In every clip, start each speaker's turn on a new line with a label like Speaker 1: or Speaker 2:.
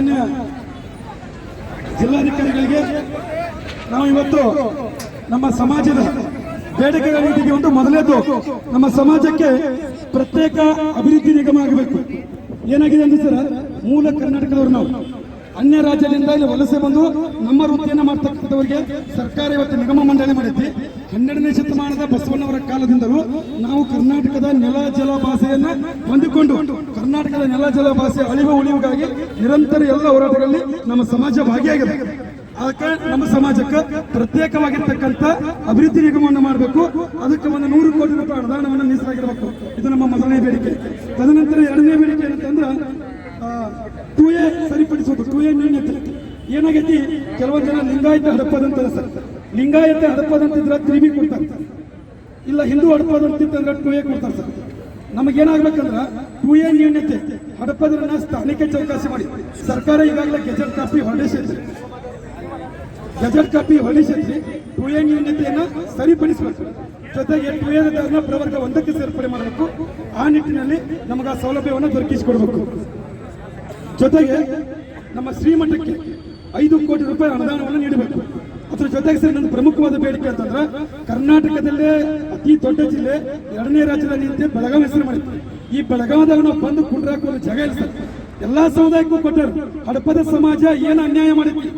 Speaker 1: ಮಾನ್ಯ ಜಿಲ್ಲಾಧಿಕಾರಿಗಳಿಗೆ ನಾವು ಇವತ್ತು ನಮ್ಮ ಸಮಾಜದ ಬೇಡಿಕೆಗಳ ಒಂದು ಮೊದಲೇದು ನಮ್ಮ ಸಮಾಜಕ್ಕೆ ಪ್ರತ್ಯೇಕ ಅಭಿವೃದ್ಧಿ ನಿಗಮ ಆಗಬೇಕು. ಏನಾಗಿದೆ ಅಂದ್ರೆ ಸರ್, ಮೂಲ ಕರ್ನಾಟಕದವರು ನಾವು. ಅನ್ಯ ರಾಜ್ಯದಿಂದ ಇಲ್ಲಿ ವಲಸೆ ಬಂದು ನಮ್ಮ ವೃತ್ತಿಯನ್ನು ಮಾಡ್ತಕ್ಕಂಥವರಿಗೆ ಸರ್ಕಾರ ಇವತ್ತು ನಿಗಮ ಮಂಡಳಿ ಮಾಡಿದ್ದೆ. ಹನ್ನೆರಡನೇ ಶತಮಾನದ ಬಸವಣ್ಣವರ ಕಾಲದಿಂದಲೂ ನಾವು ಕರ್ನಾಟಕದ ನೆಲ, ಜಲ ಭಾಷೆಯನ್ನ ಹೊಂದಿಕೊಂಡು ಕರ್ನಾಟಕದ ನೆಲ, ಜಲ ಭಾಷೆ ಅಳಿವು ಉಳಿವಿಗಾಗಿ ನಿರಂತರ ಎಲ್ಲ ಹೋರಾಟಗಳಲ್ಲಿ ನಮ್ಮ ಸಮಾಜ ಭಾಗಿಯಾಗಿದೆ. ಅದಕ್ಕೆ ನಮ್ಮ ಸಮಾಜಕ್ಕೆ ಪ್ರತ್ಯೇಕವಾಗಿರ್ತಕ್ಕಂಥ ಅಭಿವೃದ್ಧಿ ನಿಗಮವನ್ನು ಮಾಡಬೇಕು. ಅದಕ್ಕೆ ಒಂದು ನೂರು ಕೋಟಿ ರೂಪಾಯಿ ಅನುದಾನವನ್ನು ಮೀಸಲಾಗಿರಬೇಕು. ಇದು ನಮ್ಮ ಮೊದಲನೇ ಬೇಡಿಕೆ. ತದನಂತರ ಎರಡನೇ ಬೇಡಿಕೆ ಏನಂತಂದ್ರೆ ಸರಿಪಡಿಸೋದು ಟೂ ಎ ಏನಾಗೈತಿ? ಕೆಲವೊಂದು ಜನ ಲಿಂಗಾಯತ ಹಡಪದಂತಾರೆ ಸರ್. ಲಿಂಗಾಯತ ಹಡಪದಂತಿದ್ರೆ ತ್ರಿಬಿ ಕೊಡ್ತಾರೆ ಇಲ್ಲ, ಹಿಂದೂ ಹಡಪದಂತಿತ್ತಂದ್ರೆ ಟೂ ಎ ಕೊಡ್ತಾರೆ ಸರ್. ನಮಗೇನಾಗ್ಬೇಕಂದ್ರ ಟು ಎ ನ್ಯೂನ್ಯತೆ ಹಡಪದ್ರನ್ನ ಸ್ಥಾನಿಕ ಚೌಕಾಸಿ ಮಾಡಿ. ಸರ್ಕಾರ ಈಗಾಗಲೇ ಗೆಜೆಟ್ ಕಾಪಿ ಹೊರಡಿಸಿದ್ರಿ ಗೆಜೆಟ್ ಕಾಪಿ ಹೊರಡಿಸಿದ್ರಿ ಟು ಎ ನ್ಯೂನ್ಯತೆಯನ್ನು ಸರಿಪಡಿಸಬೇಕು. ಜೊತೆಗೆ ಟು ಎ ಪ್ರವರ್ಗ ಒಂದಕ್ಕೆ ಸೇರ್ಪಡೆ ಮಾಡಬೇಕು. ಆ ನಿಟ್ಟಿನಲ್ಲಿ ನಮಗೆ ಆ ಸೌಲಭ್ಯವನ್ನು ದೊರಕಿಸಿಕೊಡ್ಬೇಕು. ಜೊತೆಗೆ ನಮ್ಮ ಶ್ರೀಮಠಕ್ಕೆ ಐದು ಕೋಟಿ ರೂಪಾಯಿ ಅನುದಾನವನ್ನು ನೀಡಬೇಕು. ಅದ್ರ ಜೊತೆಗೆ ಸರ್, ನನ್ನ ಪ್ರಮುಖವಾದ ಬೇಡಿಕೆ ಅಂತಂದ್ರೆ ಕರ್ನಾಟಕದಲ್ಲೇ ಅತಿ ದೊಡ್ಡ ಜಿಲ್ಲೆ ಎರಡನೇ ರಾಜ್ಯದಲ್ಲಿ ಬೆಳಗಾವಿ ಹೆಸರು ಮಾಡಿತ್ತು ಈ ಬೆಳಗಾವಿದಾಗ ನಾವು ಬಂದು ಒಂದು ಜಾಗ ಇಲ್ಲ ಸರ್ ಎಲ್ಲಾ ಸಮುದಾಯಕ್ಕೂ ಕೊಟ್ಟರು ಹಡಪದ ಸಮಾಜ ಏನು ಅನ್ಯಾಯ ಮಾಡಿತ್ತು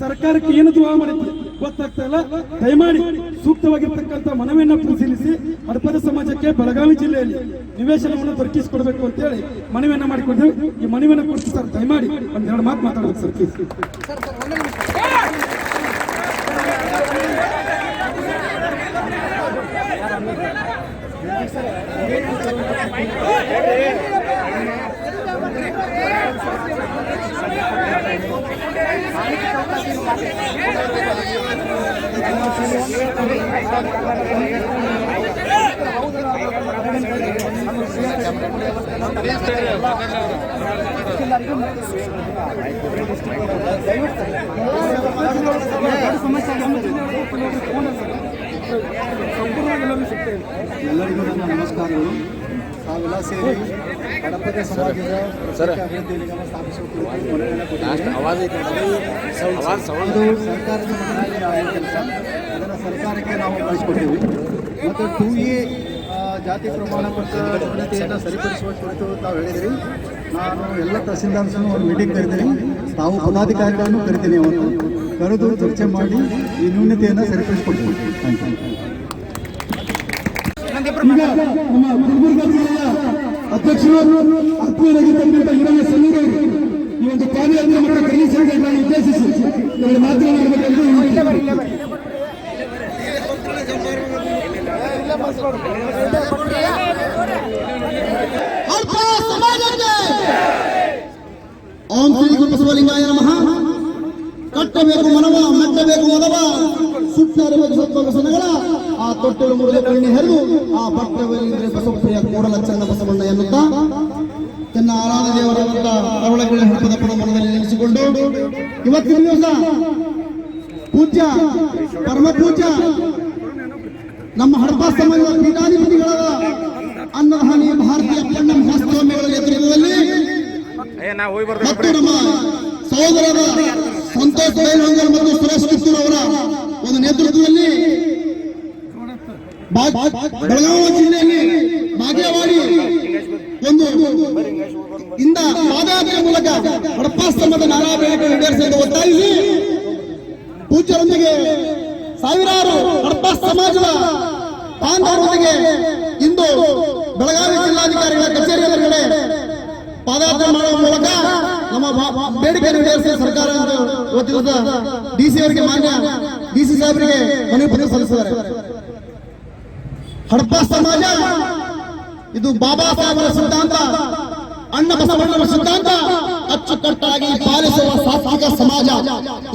Speaker 1: ಸರ್ಕಾರಕ್ಕೆ ಏನು ದ್ರೋಹ ಮಾಡಿತ್ತು ಗೊತ್ತಾಗ್ತಾ ಇಲ್ಲ ದಯಮಾಡಿ ಸೂಕ್ತವಾಗಿರ್ತಕ್ಕಂಥ ಮನವಿಯನ್ನು ಪರಿಶೀಲಿಸಿ ಹಡಪದ ಸಮಾಜಕ್ಕೆ ಬೆಳಗಾವಿ ಜಿಲ್ಲೆಯಲ್ಲಿ ನಿವೇಶನವನ್ನು ದೊರಕಿಸಿಕೊಡ್ಬೇಕು ಅಂತ ಹೇಳಿ ಮನವಿಯನ್ನು ಮಾಡಿಕೊಂಡ್ರು ಈ ಮನವಿಯನ್ನು ಕೊಟ್ಟು ಸರ್ ದಯಮಾಡಿ ಎರಡು ಮಾತು ಮಾತಾಡಬೇಕು ಸರ್ ಪ್ಲೀಸ್
Speaker 2: ಎಲ್ಲರಿಗೂ ನನ್ನ ನಮಸ್ಕಾರಗಳು. ತಾವೆಲ್ಲ ಸೇರಿ ಗಣಪತಿ ಸಮಾಜದ ಅಭಿವೃದ್ಧಿ ನಿಗಮ ಸ್ಥಾಪಿಸುವ ಐತೆ ಕೊಟ್ಟಿದ್ದೇವೆ. ಸೌಂಡ್. ಸರ್ಕಾರದ ಮಟ್ಟದಲ್ಲಿ ಆಗುವ ಕೆಲಸ ಅದನ್ನು ಸರ್ಕಾರಕ್ಕೆ ನಾವು ಕಳಿಸ್ಕೊಡ್ತೀವಿ ಮತ್ತು ಟೂ ಎ ಜಾತಿ ಪ್ರಮಾಣ ಪತ್ರ ನ್ಯೂನತೆಯನ್ನು ಸರಿಪಡಿಸುವ ಕುರಿತು ತಾವು ಹೇಳಿದಿರಿ. ನಾನು ಎಲ್ಲ ತಹಸೀಲ್ದಾರ್ಸನ್ನು ಒಂದು ಮೀಟಿಂಗ್ ಕರಿತೀನಿ. ತಾವು ಪದಾಧಿಕಾರಿಗಳನ್ನು ಕರಿತೀನಿ ಅವರು ಕರೆದು ಚರ್ಚೆ ಮಾಡಿ ಈ ನ್ಯೂನತೆಯನ್ನು ಸರಿಪಡಿಸ್ಕೊಡ್ತೀವಿ. ಥ್ಯಾಂಕ್ ಯು
Speaker 1: ಈಗ ಆತ್ಮೀಯರಾಗಿ ತಂದಿರುವ ಅಧ್ಯಕ್ಷರು ಹಿರಿಯ ಸಮೀರ್ ಈ ಒಂದು ಕಾರ್ಯಾಲಯ ಮತ್ತು ಕಲಿಸಿಗಳನ್ನು ಉದ್ದೇಶಿಸಿ. ಎರಡು ಮಾತನಾಡಬೇಕೆಂದು
Speaker 3: ಸಮಾಜಕ್ಕೆ ಓಂ ಶ್ರೀ ನಮಃ. ಕಟ್ಟಬೇಕು ಮನವ ಮೆಟ್ಟಬೇಕು ಮನವ ಸುತ್ತರಬೇಕು ಸತ್ವ ಆ ತೊಟ್ಟಲು ಮುರಿದ ಕಣ್ಣಿ ಹರಿದು ಆ ಭಕ್ತವರಿಂದ್ರೆ ಬಸವಪ್ರಿಯ ಕೂಡಲ ಚಂದ ಬಸವಣ್ಣ ಎನ್ನುತ್ತಾ. ತನ್ನ ಆರಾಧ ದೇವರಾದಂತ ಅರವಳಗಳ ಹಬ್ಬದ ಮನದಲ್ಲಿ ನೆನೆಸಿಕೊಂಡು ಇವತ್ತಿನ ದಿವಸ ಪೂಜ್ಯ ಪರಮ ಪೂಜ್ಯ ನಮ್ಮ ಹಡಪ ಸಮಾಜದ ಪೀಠಾಧಿಪತಿಗಳಾದ ಅನ್ನದಾನಿ ಭಾರತೀಯ ಪಣ್ಣ ಮಹಾಸ್ವಾಮಿಗಳ ನೇತೃತ್ವದಲ್ಲಿ ಮತ್ತು ನಮ್ಮ ಸಹೋದರದ ಸಂತೋಷ್ ಬೈಲಹೊಂಗಲ್ ಮತ್ತು ಸುರೇಶ್ ಕಿತ್ತೂರ್ ಅವರ ಒಂದು ನೇತೃತ್ವದಲ್ಲಿ ಬೆಳಗಾವಿ ಜಿಲ್ಲೆಯಲ್ಲಿ ಬಾಗೇವಾಡಿ ಒಂದು ಇಂದ ಪಾದಯಾತ್ರೆ ಮೂಲಕ ನಾನಾ ಬೇಡಿಕೆ ಈಡೇರಿಸಲು ಒತ್ತಾಯಿಸಿ ಪೂಜ್ಯರೊಂದಿಗೆ ಸಾವಿರಾರು ಹಡಪ ಸಮಾಜದ ಬಾಂಧವರೊಂದಿಗೆ ಇಂದು ಬೆಳಗಾವಿ ಜಿಲ್ಲಾಧಿಕಾರಿಗಳ ಕಚೇರಿ ಎದುರುಗಡೆ ಪಾದಯಾತ್ರೆ ಮಾಡುವ ಮೂಲಕ ನಮ್ಮ ಬೇಡಿಕೆ ಈಡೇರಿಸಿದ ಸರ್ಕಾರ ಡಿಸಿ ಇವತ್ತಿನ ಡಿ ಸಿ ಅವರಿಗೆ ಮಾನ್ಯ ಡಿ ಸಿ ಸಾಹೇಬರಿಗೆ ಮನವಿ ಪತ್ರ ಸಲ್ಲಿಸಿದ್ದಾರೆ. ಹಡಪ ಸಮಾಜ, ಇದು ಬಾಬಾ ಸಾಹೇಬರ ಸಿದ್ಧಾಂತ, ಅಣ್ಣ ಬಸವಣ್ಣನ ಸಿದ್ಧಾಂತ, ಅಚ್ಚುಕಟ್ಟಾಗಿ ಪಾಲಿಸುವ ಸಾತ್ವಿಕ ಸಮಾಜ.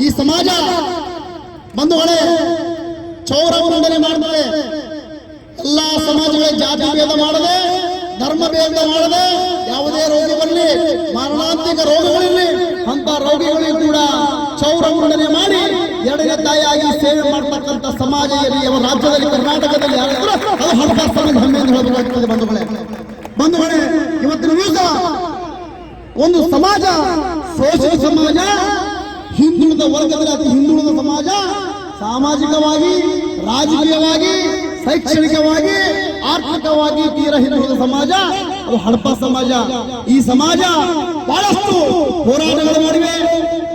Speaker 3: ಈ ಸಮಾಜ ಬಂಧುಗಳೇ ಚೌರವನ್ನೇ ಮಾಡ್ತಾರೆ ಎಲ್ಲಾ ಸಮಾಜಗಳ ಜಾತಿ ಭೇದ ಮಾಡದೆ ಧರ್ಮ ಭೇದ ಮಾಡದೆ ಯಾವುದೇ ರೋಗ ಬರಲಿ ಮಾರಣಾಂತಿಕ ರೋಗಗಳಿರಲಿ ಅಂತ ರೋಗಿಗಳಿಗೂ ಕೂಡ ಚೌರವನ್ನೇ ಮಾಡಿ ಎರಡನೇ ತಾಯಿಯಾಗಿ ಸೇವೆ ಮಾಡ್ತಕ್ಕಂಥ ಸಮಾಜ ರಾಜ್ಯದಲ್ಲಿ, ಕರ್ನಾಟಕದಲ್ಲಿ ಯಾರಿದ್ರು ಅದು ಹಣಕಾಸು ಹೆಮ್ಮೆ ಎಂದು ಹೇಳಬೇಕಾಗ್ತದೆ ಬಂಧುಗಳೇ. ಬಂಧುಗಳೇ, ಇವತ್ತಿನ ದಿವಸ ಒಂದು ಸಮಾಜ ಶೋಷಿತ ಸಮಾಜ, ಹಿಂದುಳಿದ ವರ್ಗದಲ್ಲಿ ಅತಿ ಹಿಂದುಳಿದ ಸಮಾಜ, ಸಾಮಾಜಿಕವಾಗಿ, ರಾಜಕೀಯವಾಗಿ ಶೈಕ್ಷಣಿಕವಾಗಿ, ಆರ್ಥಿಕವಾಗಿ ತೀರ ಹಿಂದುಳಿದ ಸಮಾಜ ಅದು ಹಡಪ ಸಮಾಜ. ಈ ಸಮಾಜ ಬಹಳಷ್ಟು ಹೋರಾಟಗಳು ಮಾಡಿವೆ,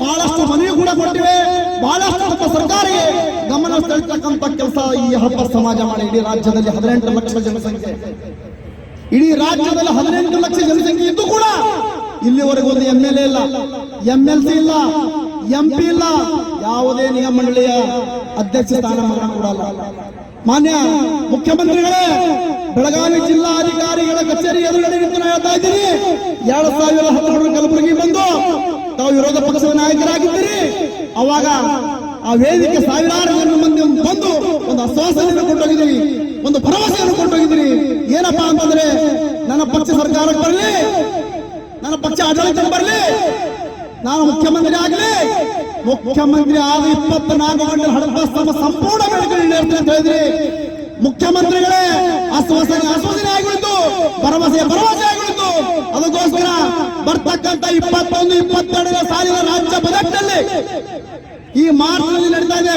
Speaker 3: ಬಹಳಷ್ಟು ಮನವಿ ಕೂಡ ಕೊಟ್ಟಿವೆ, ಬಹಳಷ್ಟು ನಮ್ಮ ಸರ್ಕಾರಿ ಗಮನ ಸೆಳೆತಕ್ಕಂಥ ಕೆಲಸ ಈ ಹಬ್ಬ ಸಮಾಜ ಮಾಡಿ. ಇಡೀ ರಾಜ್ಯದಲ್ಲಿ ಹದಿನೆಂಟು ಲಕ್ಷ ಜನಸಂಖ್ಯೆ. ಇಡೀ ರಾಜ್ಯದಲ್ಲಿ ಹದಿನೆಂಟು ಲಕ್ಷ ಜನಸಂಖ್ಯೆ ಇದ್ದು ಕೂಡ ಇಲ್ಲಿವರೆಗೂ ಒಂದು ಎಂ ಎಲ್ ಎ ಇಲ್ಲ. ಎಂ ಎಲ್ ಸಿ ಇಲ್ಲ ಎಂ ಪಿ ಇಲ್ಲ, ಯಾವುದೇ ನಿಯಮ ಮಂಡಳಿಯ ಅಧ್ಯಕ್ಷ ಸ್ಥಾನಮಾನ ಕೂಡ ಅಲ್ಲ. ಮಾನ್ಯ ಮುಖ್ಯಮಂತ್ರಿಗಳೇ, ಬೆಳಗಾವಿ ಜಿಲ್ಲಾಧಿಕಾರಿಗಳ ಕಚೇರಿ ಎದುರುಗಡೆ ನಿಂತು ಹೇಳ್ತಾ ಇದ್ದೀನಿ. ಎರಡು ಸಾವಿರದ ಹದಿನೇಳು ಕಲಬುರಗಿ ಬಂದು ತಾವು ವಿರೋಧ ಪಕ್ಷದ ನಾಯಕರಾಗಿದ್ದೀರಿ. ಅವಾಗ ಆ ವೇದಿಕೆ ಸಾವಿರಾರು ಜನ ಮಂದಿ ಬಂದು ಒಂದು ಆಶ್ವಾಸನೆಯನ್ನು ಕೊಟ್ಟೋಗಿದ್ದೀರಿ, ಒಂದು ಭರವಸೆಯನ್ನು ಕೊಟ್ಟೋಗಿದ್ದೀರಿ. ಏನಪ್ಪಾ ಅಂತಂದ್ರೆ, ನನ್ನ ಪಕ್ಷ ಸರ್ಕಾರಕ್ಕೆ ಬರಲಿ, ನನ್ನ ಪಕ್ಷ ಆಡಳಿತಕ್ಕೆ ಬರಲಿ ನಾನು ಮುಖ್ಯಮಂತ್ರಿ ಆಗಲಿ, ಮುಖ್ಯಮಂತ್ರಿ ಆದ ಇಪ್ಪತ್ನಾಲ್ಕು ಗಂಟೆ ಹಣಕಾಸು ಸಂಪೂರ್ಣ ಬೇಡಿಕೆ ಈಡೇರ್ತೇನೆ ಅಂತ ಹೇಳಿದ್ರಿ. ಮುಖ್ಯಮಂತ್ರಿಗಳೇ, ಆಶ್ವಾಸನೆ ಅಸ್ವಸನೆ ಆಗಿಬಿಡ್ತು. ಭರವಸೆ ಭರವಸೆ ಆಗಿಬಿಡ್ತು. ಅದಕ್ಕೋಸ್ಕರ ಬರ್ತಕ್ಕಂತ ಇಪ್ಪತ್ತೊಂದು, ಇಪ್ಪತ್ತೆರಡನೇ ಸಾಲಿನ ರಾಜ್ಯ ಬಜೆಟ್ನಲ್ಲಿ ಈ ಮಾರ್ಚ್ನಲ್ಲಿ ನಡೀತಾ ಇದೆ.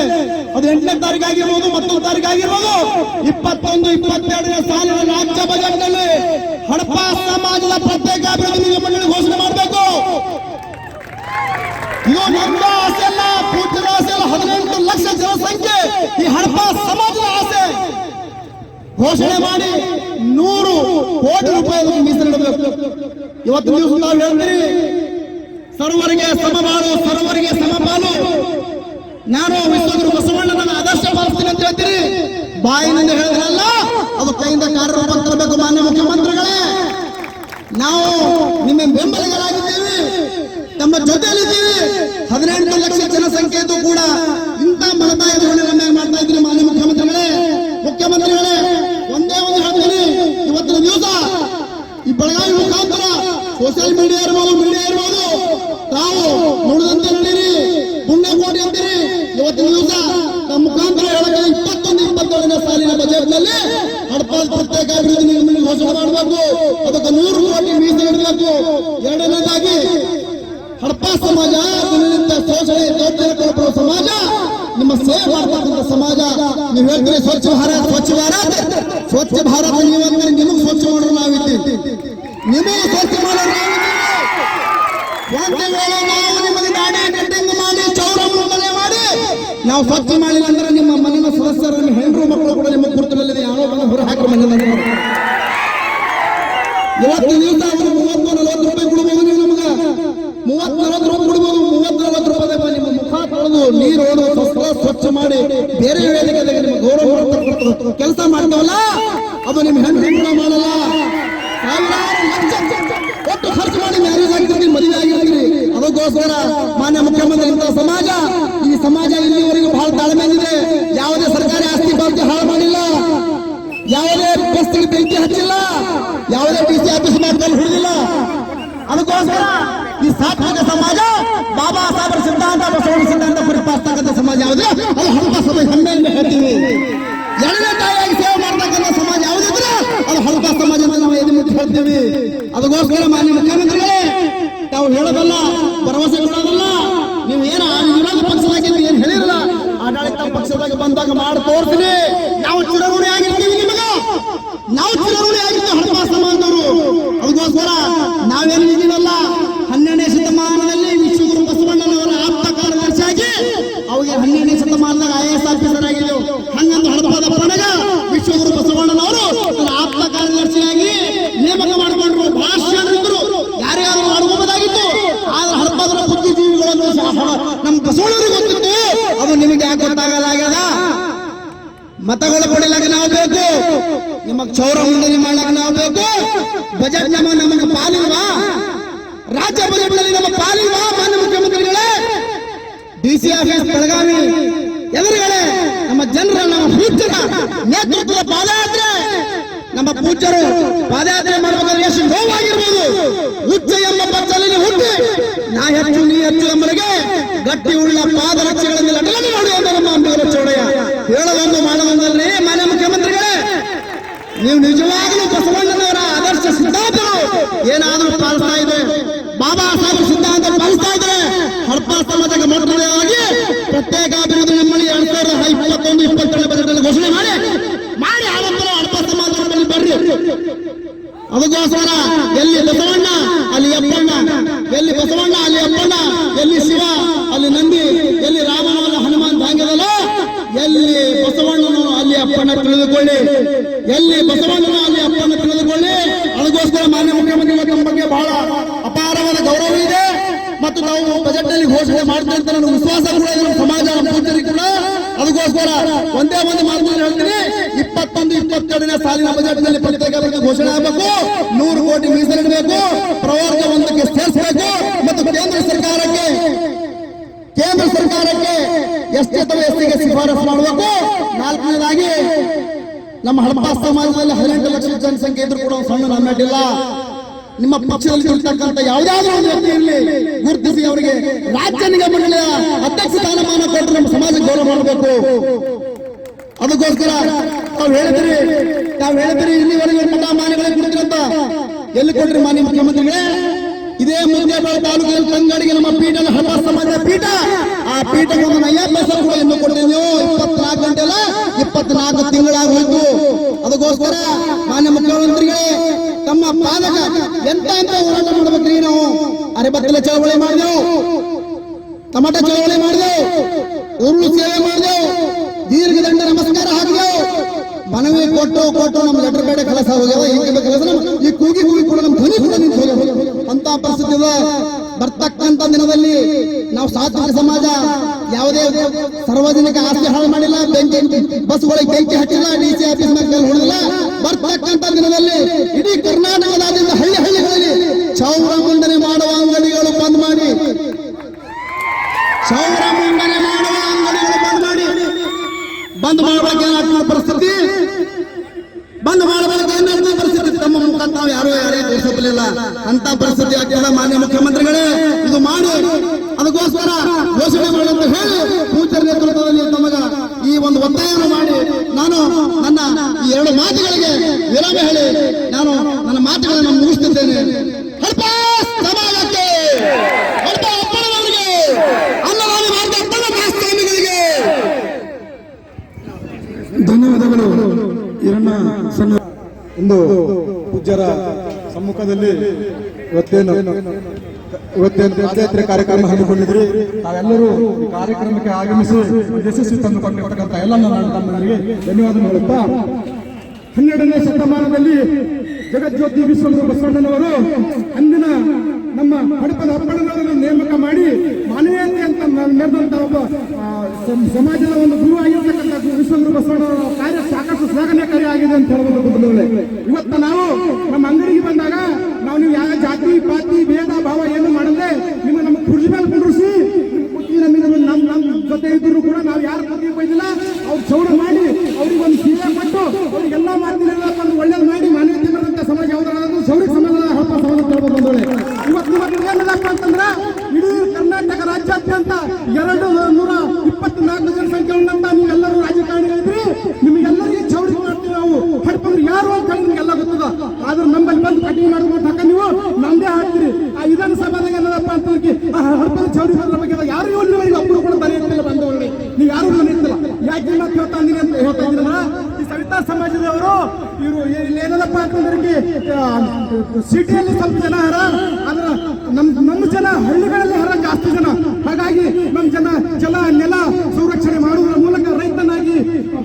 Speaker 3: ಅದು ಎಂಟನೇ ತಾರೀಕು ಆಗಿರ್ಬೋದು ಮತ್ತೊಂದು ತಾರೀಕು ಆಗಿರ್ಬೋದು. ಇಪ್ಪತ್ತೊಂದು, ಇಪ್ಪತ್ತೆರಡನೇ ಸಾಲಿನ ರಾಜ್ಯ ಬಜೆಟ್ನಲ್ಲಿ ಹಡಪ ಸಮಾಜದ ಪ್ರತ್ಯೇಕ ಅಭಿವೃದ್ಧಿ ಘೋಷಣೆ ಮಾಡಬೇಕು ಇದು ನಮ್ಮ ಆಸೆ ಅಲ್ಲ ಪೂಜ್ಯರ ಆಸೆ ಅಲ್ಲ ಹದಿನೆಂಟು ಲಕ್ಷ ಜನಸಂಖ್ಯೆ ಈ ಹಡಪ ಸಮಾಜದ ಆಸೆ. ಘೋಷಣೆ ಮಾಡಿ ನೂರು ಕೋಟಿ ರೂಪಾಯಿ ಮೀಸಲಿಡಬೇಕು ಇವತ್ತು ದಿವಸ ನಾವು ಹೇಳ್ತೀರಿ, ಸರ್ವರಿಗೆ ಸಮಬಾಳು ಸರ್ವರಿಗೆ ಸಮಪಾಲು ನಾನು ವಿಶ್ವಗುರು ಬಸವಣ್ಣನ ಆದರ್ಶ ಪಾಲಿಸ್ತೀನಿ ಅಂತ ಹೇಳ್ತೀರಿ. ಬಾಯಿನಿಂದ ಹೇಳಿದ್ರಲ್ಲ, ಅದು ಕೈಯಿಂದ ಕಾರ್ಯರೂಪ ತರಬೇಕು ಮಾನ್ಯ ಮುಖ್ಯಮಂತ್ರಿಗಳೇ. ನಾವು ನಿಮ್ಮ ಬೆಂಬಲಿಗರಾಗಿದ್ದೇವೆ. ತಮ್ಮ ಜೊತೆಯಲ್ಲಿದ್ದೀವಿ. ಹದಿನೆಂಟು ಲಕ್ಷ ಜನಸಂಖ್ಯೆಯದ್ದು ಕೂಡ ಇಂಥ ಮಲತಾಯ ಧೋರಣೆ ಮಾಡ್ತಾ ಇದ್ದೀರಿ ಮಾನ್ಯ ಮುಖ್ಯಮಂತ್ರಿಗಳೇ. ಮುಖ್ಯಮಂತ್ರಿಗಳೇ, ಒಂದೇ ಒಂದು ಹೇಳ್ತೀನಿ. ಇವತ್ತಿನ ದಿವಸ ಈ ಬೆಳಗಾವಿ ಮುಖಾಂತರ ಸೋಷಿಯಲ್ ಮೀಡಿಯಾ ಇರ್ಬೋದು ಮೀಡಿಯಾ ಇರ್ಬೋದು. ತಾವು ನುಡಿದಂತೆ ನಡೀರಿ ಪುಣ್ಯಕೋಟಿ ಅಂತೀರಿ. ಇವತ್ತಿನ ದಿವಸ ಇಪ್ಪತ್ತೇಳನೇ ಸಾಲಿನ ಬಜೆಟ್ನಲ್ಲಿ ಹಡಪಾಲ್ ಪ್ರತ್ಯೇಕ ಅಭಿವೃದ್ಧಿ ನಿಗಮ ಘೋಷಣೆ ಮಾಡಬೇಕು. ಅದಕ್ಕೆ ನೂರು ಕೋಟಿ ಮೀಸಲಿಡಬೇಕು ಎರಡನೇದಾಗಿ ಹಡಪ ಸಮಾಜ, ದಿನನಿತ್ಯ ಶೋಷಣೆ ದೌರ್ಜನ್ಯಕ್ಕೊಳಪಡುವ ಸಮಾಜ, ನಿಮ್ಮ ಸೇವೆ ಮಾಡ್ತಕ್ಕಂಥ ಸಮಾಜ. ನೀವು ಹೇಳ್ತೀರಿ ಸ್ವಚ್ಛ ಭಾರತ್, ಸ್ವಚ್ಛ ಭಾರತ. ಸ್ವಚ್ಛ ಭಾರತ ನೀವು ಅಂದ್ರೆ ನಿಮಗೆ ಸ್ವಚ್ಛ ಮಾಡೋರು ನಾವಿದ್ದೀವಿ ನಿಮಗೆ ಸ್ವಚ್ಛ ಮಾಡೋರು ಒಂದು ವೇಳೆ ನಿಮಗೆ ಗಾಡಿ ಕಟ್ಟಿಂಗ್ ಮಾಡಿ ನಾವು ಸ್ವಚ್ಛ ಮಾಡಿಲ್ಲ ಅಂದ್ರೆ ನಿಮ್ಮ ಮನೆಯ ಸದಸ್ಯರು ನಿಮ್ಮ ಹೆಣ್ಣು ಮಕ್ಕಳು ಕೂಡ ನಿಮ್ಮ ಗುರುತಿನಲ್ಲಿದೆ. ಯಾರೋ ಬಂದು ಹೊರ ಇವತ್ತು ದಿವಸ ಅವರು ಮೂವತ್ತು ರೂಪಾಯಿ ನೀವು ಮೂವತ್ತು ರೂಪಾಯಿ ಮೂವತ್ತು, ನಲವತ್ತು ರೂಪಾಯಿ ನಿಮ್ಮ ಮುಖ ತೊಳೆದು ನೀರು ಸ್ವಚ್ಛ ಮಾಡಿ ಬೇರೆ ವೇದಿಕೆಗೆ ನಿಮ್ಮ ಗೌರವ ಕೆಲಸ ಮಾಡ್ತಾವಲ್ಲ? ಅದು ನಿಮ್ಮ ಹೆಣ್ಣು ಕೂಡ ಮಾಡಲ್ಲ. ಒಟ್ಟು ಖರ್ಚು ಮಾಡಿ ಮ್ಯಾರೇಜ್ ಆಗಿದ್ರೆ ಮದುವೆ ಆಗಿರ್ತೀರಿ ಅದಕ್ಕೋಸ್ಕರ ಮಾನ್ಯ ಮುಖ್ಯಮಂತ್ರಿ ಇಂತಹ ಸಮಾಜ? ಈ ಸಮಾಜ ಇಲ್ಲಿವರೆಗೂ ಬಹಳ ತಾಳ್ಮೆಯಿದೆ ಯಾವುದೇ ಸರ್ಕಾರಿ ಆಸ್ತಿ ಪಾಸ್ತಿ ಹಾಳು ಮಾಡಿಲ್ಲ. ಯಾವುದೇ ಬಸ್ತಿಗೆ ಬೆಂಕಿ ಹಚ್ಚಿಲ್ಲ. ಯಾವುದೇ ಡಿಸಿ ಆಫೀಸ್ ಮಾರ್ಗದಲ್ಲಿ ಹಿಡಿದಿಲ್ಲ. ಅದಕ್ಕೋಸ್ಕರ ಈ ಸಾತ್ವಿಕ ಸಮಾಜ, ಬಾಬಾ ಸಾಹೇಬರ ಸಿದ್ಧಾಂತ, ಬಸವಣ್ಣ ಸಿದ್ಧಾಂತ ಪರಿಪಾಲಿಸ್ತಕ್ಕಂಥ ಸಮಾಜ ಯಾವುದೇ ಅದು ಹಳಪ ಸಮಾಜ ಹೆಮ್ಮೆಯಿಂದ ಹೇಳ್ತೀವಿ. ಎರಡನೇ ತಾಯಿಯಾಗಿ ಸೇವೆ ಮಾಡ್ತಕ್ಕಂಥ ಸಮಾಜ ಯಾವುದಿದ್ರೆ? ಅದು ಹಳಪ ಸಮಾಜ ನಾವು ಮುಟ್ಟಿ ಅದಕ್ಕೋಸ್ಕರ ಮಾನ್ಯ ಮುಖ್ಯಮಂತ್ರಿಗಳೇ, ತಾವು ಹೇಳೋದಲ್ಲ, ಭರವಸೆ ಕೊಡೋದಲ್ಲ, ನೀವು ಏನು ವಿರೋಧ ಪಕ್ಷದಾಗ ಏನು ಹೇಳಿರಲ್ಲ, ಆಡಳಿತ ಪಕ್ಷದಾಗ ಬಂದಾಗ ಮಾಡಿ ತೋರ್ತೀನಿ ನಾವು ಚುನಾವಣೆ ಆಗಿರ್ತೀವಿ ನಿಮಗೆ. ನಾವು ಚುನಾವಣೆ ಆಗಿರ್ತೀವಿ ಹಡಪ ಸಮಾಜದವರು ಅದಕ್ಕೋಸ್ಕರ ನಾವೇನು ಇದ್ದೀವಲ್ಲ ಹನ್ನೆರಡನೇ ಶತಮಾನದಲ್ಲಿ ವಿಶ್ವಗುರು ಬಸವಣ್ಣನವರ ಆಪ್ತ ಕಾರ್ಯದರ್ಶಿಯಾಗಿ ಅವರಿಗೆ ಹನ್ನೆರಡನೇ ಶತಮಾನದಾಗ ಐ ಎಸ್ ಆಫೀಸರ್ ಆಗಿದ್ದೆವು ಹಂಗಂದು ಹಡಪದ ಪಣಗ ವಿಶ್ವಗುರು ಬಸವಣ್ಣನವರು ತನ್ನ ಆಪ್ತ ಕಾರ್ಯದರ್ಶಿಯಾಗಿ ನೇಮಕ ಮಾಡಿಕೊಂಡ್ರು ಭಾಷೆ ಇದ್ರು ಯಾರ್ಯಾರು ಮಾಡ್ಕೋಬೋದಾಗಿತ್ತು ಆದ್ರೆ ಹಡಪದರ ಬುದ್ಧಿಜೀವಿಗಳನ್ನು ಸಹ ನಮ್ಮ ಬಸವಣ್ಣರಿಗೆ ಗೊತ್ತಿತ್ತು ಅದು ನಿಮಗೆ ಯಾಕೆ ಗೊತ್ತಾಗಲಾಗ್ಯದ ಮತಗಳು ಕೊಡಲಿಕ್ಕೆ ನಾವು ಬೇಕು ನಿಮ್ಮ ಚೌರ ಮಂಡಳಿ ಮಾಡಕ್ ನಾವು ಬೇಕು. ಬಜೆಟ್ ನಮ್ಮ ನಮಗೆ ಪಾಲಿಲ್ವಾ? ರಾಜ್ಯ ಬಜೆಟ್ನಲ್ಲಿ ನಮ್ಮ ಪಾಲಿಲ್ವಾ, ಮಾನ್ಯ ಮುಖ್ಯಮಂತ್ರಿಗಳೇ? D C office Belagavi. ಎದುರುಗಡೆ ನಮ್ಮ ಜನರ, ನಮ್ಮ ಪೂಜ್ಯರ ನೇತೃತ್ವದ ಪಾದಯಾತ್ರೆ. ನಮ್ಮ ಪೂಜ್ಯರು ಪಾದಯಾತ್ರೆ ಮಾಡಬೇಕಾದ್ರೆ ಎಷ್ಟು ನೋವಾಗಿರ್ಬೋದು ಉಚ್ಚ ಎಂಬ ಪಚ್ಚಲಿಗೆ ಹುಟ್ಟಿ, ನಾ ಹೆಚ್ಚು, ನೀ ಹೆಚ್ಚು ಎಂಬರಿಗೆ ಗಟ್ಟಿ ಉಳ್ಳ ಪಾದರಕ್ಷೆಗಳಲ್ಲಿ ಮಾಡಿ ಅಂತ ನಮ್ಮ ಅಂಬಿಗರ ಚೌಡಯ್ಯ. ಹೇಳೋದೊಂದು ಮಾಡದೊಂದಲ್ಲೇ ಮಾನ್ಯ ಮುಖ್ಯಮಂತ್ರಿಗಳೇ. ನೀವು ನಿಜವಾಗಲೂ ಬಸವಣ್ಣನವರ ಆದರ್ಶ ಸಿದ್ಧಾಂತ ಏನಾದರೂ ಪಾಲಿಸ್ತಾ ಇದೆ ಬಾಬಾ ಸಾಹೇಬ್ ಸಿದ್ಧಾಂತ ಪಾಲಿಸ್ತಾ ಇದ್ರೆ ಹಡಪ ಸಮಾಜಕ್ಕೆ ಮೊದಲನೇದಾಗಿ ಪ್ರತ್ಯೇಕ ಅಭಿವೃದ್ಧಿ ನಮ್ಮಲ್ಲಿ ಎರಡ್ ಸಾವಿರದ ಇಪ್ಪತ್ತೊಂದು, ಇಪ್ಪತ್ತೆರಡು ಬಜೆಟ್ ಘೋಷಣೆ ಮಾಡಿ ಮಾಡಿ ಆದಂತರ ಹಡಪ ಸಮಾಜ ಬರ್ರಿ. ಅದಕ್ಕೋಸ್ಕರ ಎಲ್ಲಿ ಬಸವಣ್ಣ, ಅಲ್ಲಿ ಅಪ್ಪಣ್ಣ, ಎಲ್ಲಿ ಬಸವಣ್ಣ, ಅಲ್ಲಿ ಅಪ್ಪಣ್ಣ, ಎಲ್ಲಿ ಶಿವ, ಅಲ್ಲಿ ನಂದಿ, ಎಲ್ಲಿ ರಾಮನವನ ಹನುಮಾನ್ ಭಾಗ್ಯದಲ್ಲ ಎಲ್ಲಿ ಬಸವಣ್ಣನು ಅಲ್ಲಿ ಅಪ್ಪಣ್ಣ ತಿಳಿದುಕೊಳ್ಳಿ. ಎಲ್ಲಿ ಮಾಡ್ತಾ ಇರ್ತಾರೆ ನನ್ನ ವಿಶ್ವಾಸ ಕೂಡ ನಮ್ಮ ಸಮಾಜ, ನಮ್ಮ ಕೂಡ. ಅದಕ್ಕೋಸ್ಕರ ಒಂದೇ ಒಂದು ಮಾತು ಹೇಳ್ತೀನಿ. ಇಪ್ಪತ್ತೊಂದು, ಇಪ್ಪತ್ತೆರಡನೇ ಸಾಲಿನ ಬಜೆಟ್ನಲ್ಲಿ ಪ್ರತ್ಯೇಕ ಘೋಷಣೆ ಆಗಬೇಕು. ನೂರು ಕೋಟಿ ಮೀಸಲಿಡಬೇಕು. ಪ್ರವರ್ಗ ಒಂದಕ್ಕೆ ಸೇರಿಸಬೇಕು. ಮತ್ತು ಕೇಂದ್ರ ಸರ್ಕಾರಕ್ಕೆ ಕೇಂದ್ರ ಸರ್ಕಾರಕ್ಕೆ ಎಸ್ಟಿ ಅಥವಾ ಎಸ್ಟಿಗೆ ಶಿಫಾರಸು ಮಾಡಬೇಕು. ನಾಲ್ಕನೇದಾಗಿ, ನಮ್ಮ ಹಳಪ ಸಮಾಜದಲ್ಲಿ ಹದಿನೆಂಟು ಲಕ್ಷ ಜನಸಂಖ್ಯೆ ಇದ್ರೂ ಕೂಡ ಸಣ್ಣ ನನ್ನಡ್ಡಿಲ್ಲ ನಿಮ್ಮ ಪಕ್ಷದಲ್ಲಿ ಇರ್ತಕ್ಕಂಥ ಯಾವುದಾದ್ರೂ ಒಂದು ವ್ಯಕ್ತಿಯಲ್ಲಿ ಗುರುತಿಸಿ ಅವರಿಗೆ ರಾಜ್ಯ ಮಂಡಳಿಯ ಅಧ್ಯಕ್ಷ ಸ್ಥಾನಮಾನ ಕೊಟ್ಟು ನಮ್ಮ ಸಮಾಜ ಗೌರವ ಮಾಡಬೇಕು. ಅದಕ್ಕೋಸ್ಕರ ತಾವು ಹೇಳಿದ್ರಿ ತಾವು ಹೇಳಿದ್ರಿ ಇಲ್ಲಿವರೆಗೆ ಮಠ ಮಾನ್ಯಗಳೇ ಕೊಡ್ತೀರಂತ. ಎಲ್ಲಿ ಕೊಡ್ರಿ ಮಾನ್ಯ ಮುಖ್ಯಮಂತ್ರಿಗಳೇ? ಇದೇ ಮುದ್ದೇಬೇಳೆ ತಾಲೂಕಿನಲ್ಲಿ ತಂಗಡಿಗೆ ನಮ್ಮ ಪೀಠ ಹಬ್ಬ ಸಮಾಜ ಪೀಠ. ಆ ಪೀಠಕ್ಕೆ ಒಂದು ಪೈಸೆ ಕೂಡ ಇನ್ನು ಕೊಡ್ತೀವಿ ಇಪ್ಪತ್ನಾಲ್ಕು ಗಂಟೆ ಅಲ್ಲ, ಇಪ್ಪತ್ನಾಲ್ಕು ತಿಂಗಳಾಗೋಯ್ತು ಅದಕ್ಕೋಸ್ಕರ ಮಾನ್ಯ ಮುಖ್ಯಮಂತ್ರಿಗಳೇ ತಮ್ಮ ಪಾದಕ ಎಂತ ಅಂತ ಹೋರಾಟ ಮಾಡ್ಬೇಕ್ರಿ ನಾವು? ಅರೆಬತ್ತಲೆ ಚಳವಳಿ ಮಾಡಿದೆವು. ಟಮಾಟ ಚಳವಳಿ ಮಾಡಿದೆವು. ಉರುಳು ಸೇವೆ ಮಾಡಿದೆವು. ದೀರ್ಘದಂಡ ನಮಸ್ಕಾರ ಹಾಕಿದೆವು. ಮನವಿ ಕೊಟ್ಟು ಕೊಟ್ಟು ನಮ್ಮ ಲೆಟರ್ ಬೇಡ ಕೆಲಸ ಹೋಗ್ಯಾವ ಈ ಕೂಗಿ ಕೂಗಿ ಕೂಡ ನಮ್ಮ ಧ್ವನಿ ಕೂಡ ನಿಂತು ಹೋಗ್ಯಾವ ಅಂತ ಪರಿಸ್ಥಿತಿ ಬರ್ತಕ್ಕಂತ ದಿನದಲ್ಲಿ ನಾವು ಸಾತ್ವಿಕ ಸಮಾಜ ಯಾವುದೇ ಸಾರ್ವಜನಿಕ ಆಸ್ತಿ ಹಾಳು ಮಾಡಿಲ್ಲ, ಬೆಂಕಿ ಬಸ್ಗಳಿಗೆ ಬೆಂಕಿ ಹಚ್ಚಿಲ್ಲ, ಡಿ ಸಿ ಆಫೀಸ್ ಮೇಲೆ ಹೊಡೆದಿಲ್ಲ. ಬರ್ತಕ್ಕಂತ ದಿನದಲ್ಲಿ ಇಡೀ ಕರ್ನಾಟಕದಾದ್ಯಂತ ಹಳ್ಳಿ ಹಳ್ಳಿಗಳಲ್ಲಿ ಚೌರ ಮುಂಡನೆ ಮಾಡುವ ಅಂಗಡಿಗಳು ಬಂದ್ ಮಾಡಿ ಸೌರ ಮಂಡನೆ ಮಾಡುವ ಅಂಗಡಿಗಳು ಬಂದ್ ಮಾಡಿ ಬಂದ್ ಮಾಡಬೇಕು ಏನಾಗ್ತದೆ ಪರಿಸ್ಥಿತಿ ಬಂದ್ ಮಾಡಬೇಕು ಏನಾಗ್ತದೆ ಪರಿಸ್ಥಿತಿ ತಮ್ಮ ಮುಖ ತಾವು ಯಾರು ಯಾರಿಗೆ ತೋರಿಸಲಿಲ್ಲ ಅಂತ ಪರಿಸ್ಥಿತಿ ಆಗ್ತದೆ ಮಾನ್ಯ ಮುಖ್ಯಮಂತ್ರಿಗಳೇ. ಇದು ಮಾಡಿ ಅದಕ್ಕೋಸ್ಕರ ಘೋಷಣೆ ಮಾಡುವಂತ ಹೇಳಿ ಪೂಜ್ಯರ ನೇತೃತ್ವದಲ್ಲಿ ತಮಗ ಈ ಒಂದು ಒತ್ತಾಯವನ್ನು ಮಾಡಿ ನಾನು ನನ್ನ ಈ ಎರಡು ಮಾತುಗಳಿಗೆ ವಿರಾಮ ಹೇಳಿ ನಾನು ನನ್ನ ಮಾತುಗಳನ್ನು ಮುಗಿಸುತ್ತಿದ್ದೇನೆ. ಸಮಾಜಕ್ಕೆ
Speaker 4: ಧನ್ಯವಾದಗಳು. ಇರಣ್ಣ ಸಣ್ಣ
Speaker 2: ಇಂದು ಪೂಜ್ಯರ ಸಮ್ಮುಖದಲ್ಲಿ ಇವತ್ತೇನು ಇವತ್ತೇನು ಪಾದಯಾತ್ರೆ ಕಾರ್ಯಕ್ರಮ ಹಮ್ಮಿಕೊಂಡಿದ್ರಿ? ನಾವೆಲ್ಲರೂ ಕಾರ್ಯಕ್ರಮಕ್ಕೆ ಆಗಮಿಸಿ ಯಶಸ್ವಿ ತಂದುಕೊಂಡಿರ್ತಕ್ಕಂಥ ಎಲ್ಲ ನನ್ನ ತಮ್ಮನಿಗೆ ಧನ್ಯವಾದ ಹೇಳುತ್ತಾ
Speaker 4: ಹನ್ನೆರಡನೇ ಶತಮಾನದಲ್ಲಿ ಜಗಜ್ಯೋತಿ ವಿಶ್ವನಾಥ ಬಸವಣ್ಣನವರು ಅಂದಿನ ನಮ್ಮ ಕಡಪದ ಅಪ್ಪಣ್ಣನವರನ್ನು ನೇಮಕ ಮಾಡಿ ಮಾನವೀಯತೆ ಅಂತ ನಡೆದಂತ ಒಬ್ಬ ಸಮಾಜದ ಒಂದು ಗುರು ಆಗಿರ್ತಕ್ಕಂಥ ವಿಶ್ವಗುರು ಬಸವಣ್ಣವರ ಕಾರ್ಯ ಸಾಕಷ್ಟು ಶ್ಲಾಘನೀಯ ಆಗಿದೆ ಅಂತ ಬಂಧುಗಳೇ ಇವತ್ತು ನಾವು ನಮ್ಮ ಅಂಗಡಿಗೆ ಬಂದಾಗ ನಾವು ನೀವು ಯಾವ ಜಾತಿ, ಪಾತಿ, ಭೇದ, ಭಾವ ಏನು ಮಾಡದೆ ನಿಮ್ಮ ನಮ್ಮ ಕುರ್ಜಿ ಮೇಲೆ ಕುಂಡ್ರಿಸಿ, ನಮ್ಮ ನಮ್ಮ ಜೊತೆ ಇದ್ರು ಕೂಡ ನಾವು ಯಾರು ಪ್ರತಿ ಬೈದಿಲ್ಲ, ಅವ್ರು ಚೌಡ ಮಾಡಿ ಅವ್ರಿಗೆ ಒಂದು ಸೀರೆ ಕೊಟ್ಟು ಅವ್ರಿಗೆಲ್ಲ ಮಾಡ್ತಿರಲ್ಲ ಒಂದು ಒಳ್ಳೇದು ಮಾಡಿ ಮಾನವೀಯತೆ ಮಾಡಿದಂತ ಸಮಾಜ ಯಾವ್ದಾದ್ರು ಸೌರಿಕ ಸಮಾಜದ ಬಂದವಳೆ. ಇವತ್ತು ಇವತ್ತು ಏನದಪ್ಪ ಅಂತಂದ್ರೆ ಇಡೀ ಕರ್ನಾಟಕ ರಾಜ್ಯಾದ್ಯಂತ ಎರಡು ನೂರ ಇಪ್ಪತ್ನಾಲ್ಕು ಜನಸಂಖ್ಯೆ ಉಳ್ಳಂತ ನೀವೆಲ್ಲರೂ ರಾಜಕಾರಣಿಗಳಿದ್ರಿ ನಿಮಗೆಲ್ಲರಿಗೆ ಚೌಡಿ ಮಾಡ್ತೀವಿ ನಾವು. ಹಡ್ಪಂದ್ರೆ ಯಾರು ಅಂತ ನಿಮಗೆಲ್ಲ ಗೊತ್ತದ. ಆದ್ರೆ ನಮ್ಮಲ್ಲಿ ಬಂದು ಕಟಿಂಗ್ ಮಾಡ್ಕೊಂಡು ಹಾಕ ನೀವು ನಮ್ದೇ ಹಾಕ್ತೀರಿ ಆ ವಿಧಾನಸಭಾದಾಗ ಏನದಪ್ಪ ಅಂತಂದ್ರೆ ಆ ಹಡ್ಪದ ಚೌಡಿ ಮಾಡೋದ್ರ ಬಗ್ಗೆ ಯಾರು ಇಲ್ಲಿವರೆಗೆ ಒಬ್ಬರು ಕೂಡ ಬರೆಯುತ್ತಿಲ್ಲ ಬಂದವರಿಗೆ ನೀವು ಯಾರು ನಿಂತಿಲ್ಲ ಯಾಕೆ ಈ ಮಾತು ಹೇಳ್ತಾ ಅಂದಿನಿ ಅಂತ ಹೇಳ್ತಾ ಇದ್ದೀರಲ್ಲ ಈ ಸವಿತಾ ಸಮಾಜದವರು ಇವರು ಇಲ್ಲಿ ಏನದಪ್ಪ ಅಂತಂದ್ರೆ ಸಿಟಿಯಲ್ಲಿ ಸ್ವಲ್ಪ ಜನ ಹರ, ಆದ್ರೆ ನಮ್ ನಮ್ಮ ಜನ ಹಳ್ಳಿಗಳಲ್ಲಿ ಹರ ಜಾಸ್ತಿ ಜನ. ಹಾಗಾಗಿ ನಮ್ಮ ಜನ ಜಲ ನೆಲ ಸಂರಕ್ಷಣೆ ಮಾಡುವುದರ ಮೂಲಕ ರೈತನಾಗಿ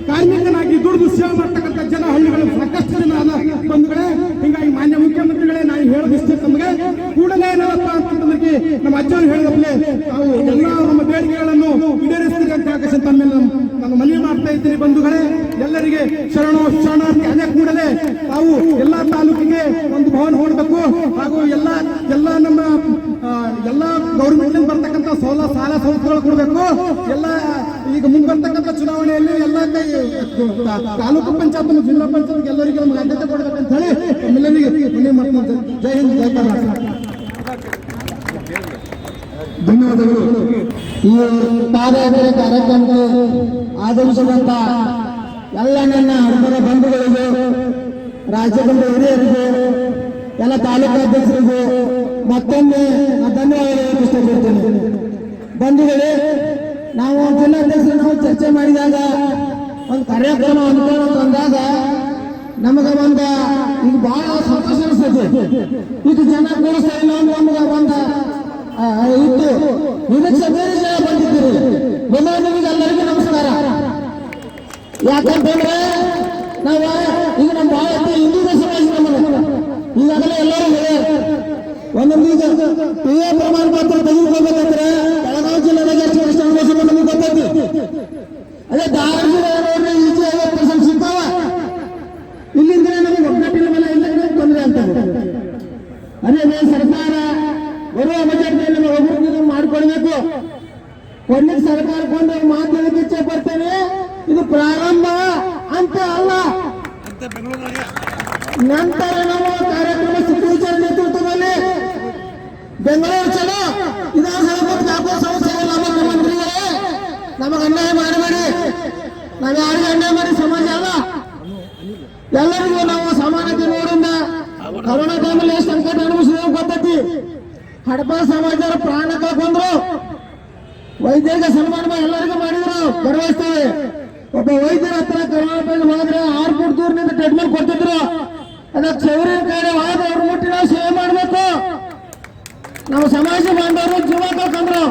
Speaker 4: ಕಾರ್ಮಿಕನಾಗಿ ದುಡಿದು ಸೇವೆ ಮಾಡ್ತಕ್ಕಂಥ ಜನ ಹಳ್ಳಿಗಳಲ್ಲಿ ಸಾಕಷ್ಟು ಜನ ಅದ ಬಂಧುಗಳೇ ಹಿಂಗಾಗಿ ಮಾನ್ಯ ಮುಖ್ಯಮಂತ್ರಿಗಳೇ ನಾನು ಹೇಳೋದಿಷ್ಟೇ ತಮಗೆ ಕೂಡಲೇ ಏನಪ್ಪ ಅಂತಂದ್ರೆ ನಮ್ಮ ಅಜ್ಜರು ಹೇಳಿದಪ್ಲೆ ನಾವು ಎಲ್ಲ ನಮ್ಮ ಬೇಡಿಕೆಗಳನ್ನು ಈಡೇರಿಸ್ತೀರಿ ಅಂತ ಹೇಳಕ್ಕೆ ತಮ್ಮೇಲೆ ನಾನು ಮನವಿ ಮಾಡ್ತಾ ಇದ್ದೀನಿ ಬಂಧುಗಳೇ ಎಲ್ಲರಿಗೆ ಶರಣು ಶರಣಾರ್ಥಿ ಅದೇ ಕೂಡಲೇ ತಾವು ಎಲ್ಲ ತಾಲೂಕಿಗೆ ಒಂದು ಭವನ ಹೊಡಬೇಕು ಹಾಗೂ ಎಲ್ಲ ಎಲ್ಲ ನಮ್ಮ ಆ, ಎಲ್ಲ ಗೌರ್ಮೆಂಟ್ ಬರ್ತಕ್ಕಂಥ ಸೌಲ ಸಾಲ ಸೌಲಭ್ಯಗಳು ಕೊಡಬೇಕು ಎಲ್ಲ ಈಗ ಮುಂದೆ ಬರ್ತಕ್ಕಂಥ ಚುನಾವಣೆಯಲ್ಲಿ ಎಲ್ಲ ಕೈ ತಾ- ತಾಲೂಕು ಪಂಚಾಯತ್ ಜಿಲ್ಲಾ ಪಂಚಾಯತ್ ಎಲ್ಲರಿಗೂ ನಮ್ಗೆ ಆದ್ಯತೆ ಕೊಡ್ಬೇಕಂತ ಹೇಳಿ ಎಲ್ಲರಿಗೆ ಮನವಿ ಮಾಡ್ತೀನಿ ಜೈ ಹಿಂದ್ ಜೈ ಕರ್ನಾಟಕ ಧನ್ಯವಾದಗಳು
Speaker 3: ಈ ಪಾದಯಾತ್ರೆ ಕಾರ್ಯಕ್ರಮಕ್ಕೆ ಆಗಮಿಸುವಂತ ಎಲ್ಲ ನನ್ನ ಹಬ್ಬರ ಬಂಧುಗಳಿಗೂ ರಾಜ್ಯದಿಂದ ಹಿರಿಯರಿಗೆ, ಎಲ್ಲ ತಾಲೂಕು ಅಧ್ಯಕ್ಷರಿಗೂ ಮತ್ತೊಮ್ಮೆ ನಾನು ಧನ್ಯವಾದ ಹೇಳಕ್ಕೆ ಇಷ್ಟಪಡ್ತೀನಿ. ಬಂಧುಗಳೇ, ನಾವು ಜಿಲ್ಲಾಧ್ಯಕ್ಷರು ನಾವು ಚರ್ಚೆ ಮಾಡಿದಾಗ, ಒಂದು ಕಾರ್ಯಕ್ರಮ ಅನ್ಕೊಂಡು ಅಂದಾಗ
Speaker 5: ನಮಗ ಒಂದು ಈಗ ಬಹಳ ಸಂತೋಷ ಅನಿಸ್ತೈತಿ. ಇದು ಜನ ಕೂಡಿಸ್ತಾ ಇಲ್ಲ ಅಂದ್ರೆ ಒಂದ ಇತ್ತು. ಇದಕ್ಕೆ ಬೇರೆ ಜನ ಬಂದಿದ್ದೀರಿ. ಎಲ್ಲ ನಿಮಗೆ ಎಲ್ಲರಿಗೂ ನಮಸ್ಕಾರ. ಯಾಕಂತಂದ್ರೆ ನಾವ ಈಗ ನಮ್ಮ ಭಾರತ ಹಿಂದೂ ಸಮಾಜ ಈಗಾಗಲೇ ಎಲ್ಲರೂ ಹೇಳ್ಯಾರ. ಒಂದೊಂದು ಪಿ ಎ ಪ್ರಮಾಣ ಪತ್ರ ತೆಗೆದುಕೊಳ್ಬೇಕಂದ್ರೆ ಬೆಳಗಾವಿ ಜಿಲ್ಲೆದಾಗ ಎಷ್ಟು ವರ್ಷ ಅನುಭವಿಸಿ ನಮಗೆ ಗೊತ್ತೈತಿ? ಅದೇ ಧಾರವಾಡ ಜಿಲ್ಲೆ ನೋಡ್ರಿ, ಈಚೆ ಐವತ್ತು ಪರ್ಸೆಂಟ್ ಸಿಗ್ತಾವ. ಇಲ್ಲಿಂದ ನಮಗೆ ಒಗ್ಗಟ್ಟಿನ ಮೇಲೆ ಇಲ್ಲ ತೊಂದರೆ ಅದೇ ಅದೇ ಸರ್ಕಾರ ಬರುವ ಬಜೆಟ್ನಲ್ಲಿ ನಮಗೆ ಅಭಿವೃದ್ಧಿ ಮಾಡಿಕೊಡ್ಬೇಕು ಕೊಡ್ಲಿಕ್ಕೆ ಸರ್ಕಾರ ಕೊಂಡು ಹೇಳಕ್ಕೆ ಇಚ್ಛೆ ಪಡ್ತೇನೆ. ಇದು ಪ್ರಾರಂಭ ಅಂತ ಅಲ್ಲ. ನಂತರ ನಾವು ಕಾರ್ಯಕ್ರಮ ಸುದ್ದಿಚಾರ ನೇತೃತ್ವದಲ್ಲಿ ಬೆಂಗಳೂರು ಚಲೋ ವಿಧಾನಸಭೆ ಮತ್ತು ನಮ್ಮ ಮುಖ್ಯಮಂತ್ರಿಗಳೇ, ನಮಗೆ ಅನ್ಯಾಯ ಮಾಡಬೇಡಿ. ನಾವು ಯಾರಿಗೆ ಅನ್ಯಾಯ ಮಾಡಿ ಸಮಾಜ ಅಲ್ಲ. ಎಲ್ಲರಿಗೂ ನಾವು ಸಮಾನತೆ ನೋಡಿಂದ ಕರೋನಾ ಟೈಮಲ್ಲಿ ಎಷ್ಟು ಸಂಕಟ ಅನುಭವಿಸಿದ ಗೊತ್ತೈತಿ. ಹಡಪ ಸಮಾಜದವರು ಪ್ರಾಣ ಕಳ್ಕೊಂಡ್ರು ವೈದ್ಯರಿಗೆ ಸನ್ಮಾನ ಎಲ್ಲರಿಗೂ ಮಾಡಿದ್ರು. ಗರ್ವಿಸ್ತೇವೆ ಒಬ್ಬ ವೈದ್ಯರ ಹತ್ರ ಕರೋನಾ ಟೈಮ್ ಹೋದ್ರೆ ಆರು ಫುಟ್ ದೂರದಿಂದ ಟ್ರೀಟ್ಮೆಂಟ್ ಕೊಟ್ಟಿದ್ರು ಅದಕ್ಕೆ ಚೌರಿನ ಕಡೆ ಹೋದ ಅವ್ರ ಮುಟ್ಟಿ ನಾವು ಸೇವೆ ಮಾಡಬೇಕು. ನಮ್ಮ ಸಮಾಜ ಬಾಂಧವರು ಜೀವ ಕಳ್ಕೊಂಡ್ರು.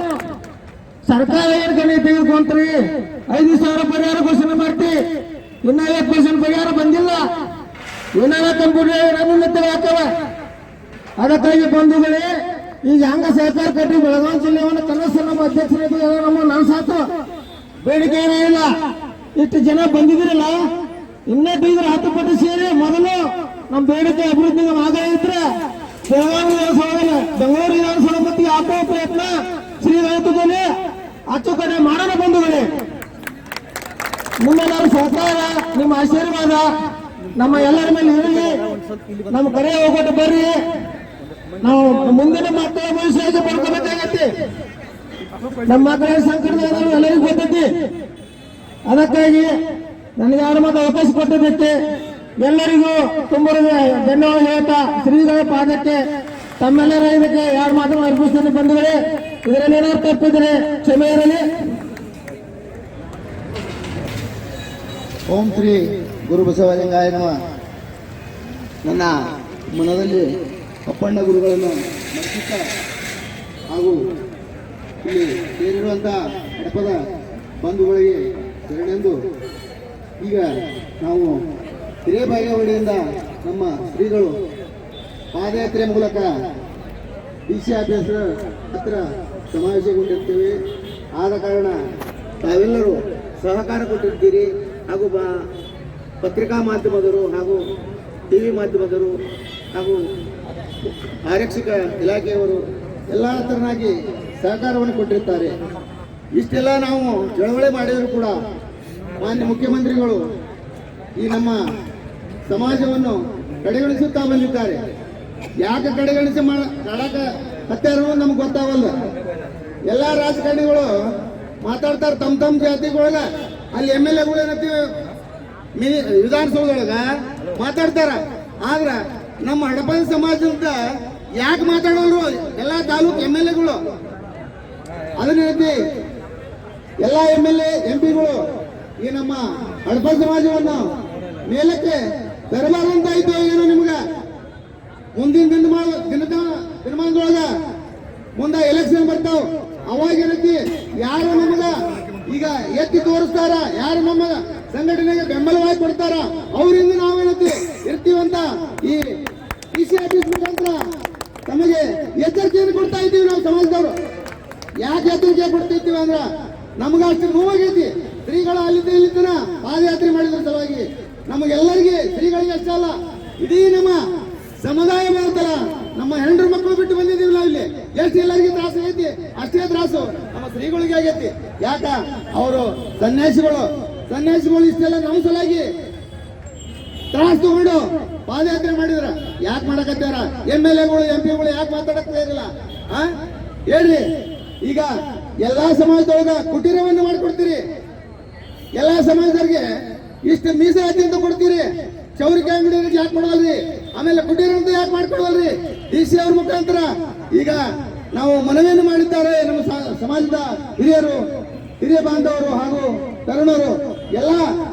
Speaker 5: ಸರ್ಕಾರ ಏನ್ ಕಣಿ ತೆಗೆದುಕೊಂತ್ರಿ ಐದು ಸಾವಿರ ಪರಿಹಾರ ಘೋಷಣೆ ಮಾಡ್ತಿ. ಇನ್ನ ಪರ್ಸೆಂಟ್ ಪರಿಹಾರ ಬಂದಿಲ್ಲ. ಏನಾರ ಕಂಪ್ಯೂಟರ್ ಏನಾದ್ರು ಹಾಕವ ಅದಕ್ಕಾಗಿ ಬಂಧುಗಳೇ ಈಗ ಹೆಂಗ ಸಹಕಾರ ಕಟ್ಟಿ ಬೆಳಗಾವಿ ಜಿಲ್ಲೆಯನ್ನು ಕನ್ನಡ ನಮ್ಮ ಅಧ್ಯಕ್ಷರಿಗೆ ನಮ್ಮ ನಾನು ಬೇಡಿಕೆ ಏನೇ ಇಲ್ಲ. ಇಷ್ಟು ಜನ ಬಂದಿದ್ರಲ್ಲ, ಇನ್ನೇ ಬೀಗರ ಹತ್ತು ಪಟ್ಟು ಸೇರಿ ಮೊದಲು ನಮ್ಮ ಬೇಡಿಕೆ ಅಭಿವೃದ್ಧಿ ಆಗೇ ಇದ್ರೆ ಬೆಳಗಾವಿ ವಿಧಾನಸಭೆ ಬೆಂಗಳೂರು ವಿಧಾನಸಭೆ ಮತ್ತೆ ಯಾಕೋ ಪ್ರಯತ್ನ ಶ್ರೀರಂಗದಲ್ಲಿ ಅಚ್ಚುಕಡೆ ಮಾಡೋಣ ಬಂಧುಗಳೇ. ನಿಮ್ಮೆಲ್ಲರ ಸಹಕಾರ, ನಿಮ್ಮ ಆಶೀರ್ವಾದ, ನಮ್ಮ ಎಲ್ಲರ ಮೇಲೆ ಇರಲಿ. ನಮ್ಮ ಕರೆ ಹೋಗೋಟು ಬರ್ರಿ. ನಾವು ಮುಂದಿನ ಮಕ್ಕಳ ಭವಿಷ್ಯ ಪಡ್ಕೋಬೇಕಾಗತ್ತೆ ನಮ್ಮ ಮಕ್ಕಳ ಸಂಕಟದ ಎಲ್ಲರಿಗೂ ಗೊತ್ತೈತಿ ಅದಕ್ಕಾಗಿ ನನಗೆ ಯಾರು ಮಾತು ಅವಕಾಶ ಕೊಟ್ಟಿದ್ದಕ್ಕೆ ಎಲ್ಲರಿಗೂ ತುಂಬ ಧನ್ಯವಾದ ಹೇಳ್ತಾ ಶ್ರೀಗಳ ಪಾದಕ್ಕೆ ತಮ್ಮೆಲ್ಲರ ಇದಕ್ಕೆ ಯಾರು ಮಾತನ್ನು ಅರ್ಪಿಸ್ತಾನೆ ಬಂಧುಗಳೇ ಇದರಲ್ಲಿ ಏನಾದ್ರು ತಪ್ಪಿದ್ರೆ ಕ್ಷಮೆ ಇರಲಿ.
Speaker 3: ಓಂ ಶ್ರೀ ಗುರು ಬಸವಲಿಂಗಾಯ ನಮ. ನನ್ನ ಮನದಲ್ಲಿ ಅಪ್ಪಣ್ಣ ಗುರುಗಳನ್ನು ಸ್ಮರಿಸುತ್ತಾ ಹಾಗೂ ಇಲ್ಲಿ ಸೇರಿರುವಂಥ ಹಡಪದ ಬಂಧುಗಳಿಗೆ ಶರಣೆಂದು ಈಗ ನಾವು ಹಿರೇಬಾಗೇವಾಡಿಯಿಂದ ನಮ್ಮ ಶ್ರೀಗಳು ಪಾದಯಾತ್ರೆ ಮೂಲಕ ಡಿ ಸಿ ಆಫೀಸ್ ಹತ್ರ ಸಮಾವೇಶಗೊಂಡಿರ್ತೇವೆ. ಆದ ಕಾರಣ ತಾವೆಲ್ಲರೂ ಸಹಕಾರ ಕೊಟ್ಟಿರ್ತೀರಿ ಹಾಗೂ ಪತ್ರಿಕಾ ಮಾಧ್ಯಮದವರು ಹಾಗೂ ಟಿ ವಿ ಮಾಧ್ಯಮದವರು ಹಾಗೂ ಆರಕ್ಷಕ ಇಲಾಖೆಯವರು ಎಲ್ಲ ತರನಾಗಿ ಸಹಕಾರವನ್ನು ಕೊಟ್ಟಿರ್ತಾರೆ. ಇಷ್ಟೆಲ್ಲ ನಾವು ಚಳವಳಿ ಮಾಡಿದರೂ ಕೂಡ ಮಾನ್ಯ ಮುಖ್ಯಮಂತ್ರಿಗಳು ಈ ನಮ್ಮ ಸಮಾಜವನ್ನು ಕಡೆಗಣಿಸುತ್ತಾ ಬಂದಿದ್ದಾರೆ. ಯಾಕೆ ಕಡೆಗಣಿಸಿ ಮಾಡ, ಮಾಡಕ ಹತ್ತಾರೋ ನಮ್ಗೆ ಗೊತ್ತಾವಲ್ಲ. ಎಲ್ಲ ರಾಜಕಾರಣಿಗಳು ಮಾತಾಡ್ತಾರೆ ತಮ್ಮ ತಮ್ಮ ಜಾತಿಗೊಳಗ. ಅಲ್ಲಿ ಎಂ ಎಲ್ ಎಗಳು ಏನಂತೀವಿ ವಿಧಾನಸೌಧದೊಳಗ ಮಾತಾಡ್ತಾರ. ಆದ್ರ ನಮ್ಮ ಹಡಪದ ಅಂತ ಯಾಕೆ ಮಾತಾಡೋರು ಎಲ್ಲ ತಾಲೂಕು ಎಂ ಎಲ್ ಎಗಳು? ಅದನ್ನ ಹೇಳ್ತಿ, ಎಲ್ಲ ಎಂ ಎಲ್ ಎ ಪಿಗಳು, ಈ ನಮ್ಮ ಹಡಪ ಸಮಾಜವನ್ನು ಮೇಲಕ್ಕೆ ತರಬಾರ್ದಂತಾಯ್ತು ಏನೋ ನಿಮ್ಗೆ? ಮುಂದಿನ ದಿನಮಾನ ದಿನದ ದಿನಮಾನದೊಳಗ ಮುಂದೆ ಎಲೆಕ್ಷನ್ ಬರ್ತಾವ. ಅವಾಗ ಏನೈತಿ, ಯಾರು ನಮಗ ಈಗ ಎತ್ತಿ ತೋರಿಸ್ತಾರ, ಯಾರು ನಮ್ಮ ಸಂಘಟನೆಗೆ ಬೆಂಬಲವಾಗಿ ಕೊಡ್ತಾರ, ಅವರಿಂದ ನಾವೇನೈತಿ ಇರ್ತೀವಂತ ಈ ಡಿ ಸಿ ಆಫೀಸ್ ಮುಖಾಂತರ ತಮಗೆ ಎಚ್ಚರಿಕೆಯನ್ನು ಕೊಡ್ತಾ ಇದ್ದೀವಿ ನಾವು ಸಮಾಜದವರು. ಯಾಕೆ ಎಚ್ಚರಿಕೆ ಇದ್ದೀವಿ ಅಂದ್ರ ನಮ್ಗ ಅಷ್ಟು ನೋವಾಗೈತಿ. ಶ್ರೀಗಳು ಅಲ್ಲಿದ್ದ ಇಲ್ಲಿದ್ದನ ಪಾದಯಾತ್ರೆ ಮಾಡಿದ್ರ ಸಲುವಾಗಿ ನಮಗೆಲ್ಲರಿಗೆ ಶ್ರೀಗಳಿಗೆ ಅಷ್ಟೇ ಅಲ್ಲ, ಇಡೀ ನಮ್ಮ ಸಮುದಾಯ ಮಾಡ್ತಾರ ನಮ್ಮ ಹೆಂಡ್ರು ಮಕ್ಕಳು ಬಿಟ್ಟು ಬಂದಿದ್ದೀವಿ ನಾವು ಇಲ್ಲಿ. ಎಷ್ಟು ಎಲ್ಲರಿಗೂ ತ್ರಾಸು ಐತಿ ಅಷ್ಟೇ ತ್ರಾಸು. ನಮ್ಮ ಶ್ರೀಗಳಿಗೆ ಆಗೈತಿ. ಯಾಕ? ಅವರು ಸನ್ಯಾಸಿಗಳು. ಸನ್ಯಾಸಿಗಳು ಇಷ್ಟೆಲ್ಲ ನಮ್ಮ ಸಲುವಾಗಿ ತ್ರಾಸ ತಗೊಂಡು ಪಾದಯಾತ್ರೆ ಮಾಡಿದ್ರ ಯಾಕೆ ಮಾಡಕತ್ತಾರ ಎಂ ಎಲ್ ಎಗಳು, ಎಂ ಪಿಗಳು ಯಾಕೆ ಮಾತಾಡಕ್ತಾ ಇರಲ್ಲ ಹೇಳ್ರಿ. ಈಗ ಎಲ್ಲಾ ಸಮಾಜದೊಳಗ ಕುಟೀರವನ್ನು ಮಾಡ್ಕೊಡ್ತೀರಿ. ಎಲ್ಲಾ ಸಮಾಜದವ್ರಿಗೆ ಇಷ್ಟು ಮೀಸಲಾತಿ ಅಂತ ಕೊಡ್ತೀರಿ. ಚೌರಿಕೆ ಅಂಗಡಿ ಯಾಕೆ ಮಾಡ್ಬಲ್ರಿ ಆಮೇಲೆ ಕುಟೀರ ಅಂತ ಯಾಕೆ ಮಾಡ್ಕೊಡವಲ್ರಿ? ಡಿ ಸಿ ಅವ್ರ ಮುಖಾಂತರ ಈಗ ನಾವು ಮನವಿಯನ್ನು ಮಾಡಿದ್ದಾರೆ ನಮ್ಮ ಸಮಾಜದ ಹಿರಿಯರು, ಹಿರಿಯ ಬಾಂಧವರು ಹಾಗೂ ತರುಣರು. ಎಲ್ಲ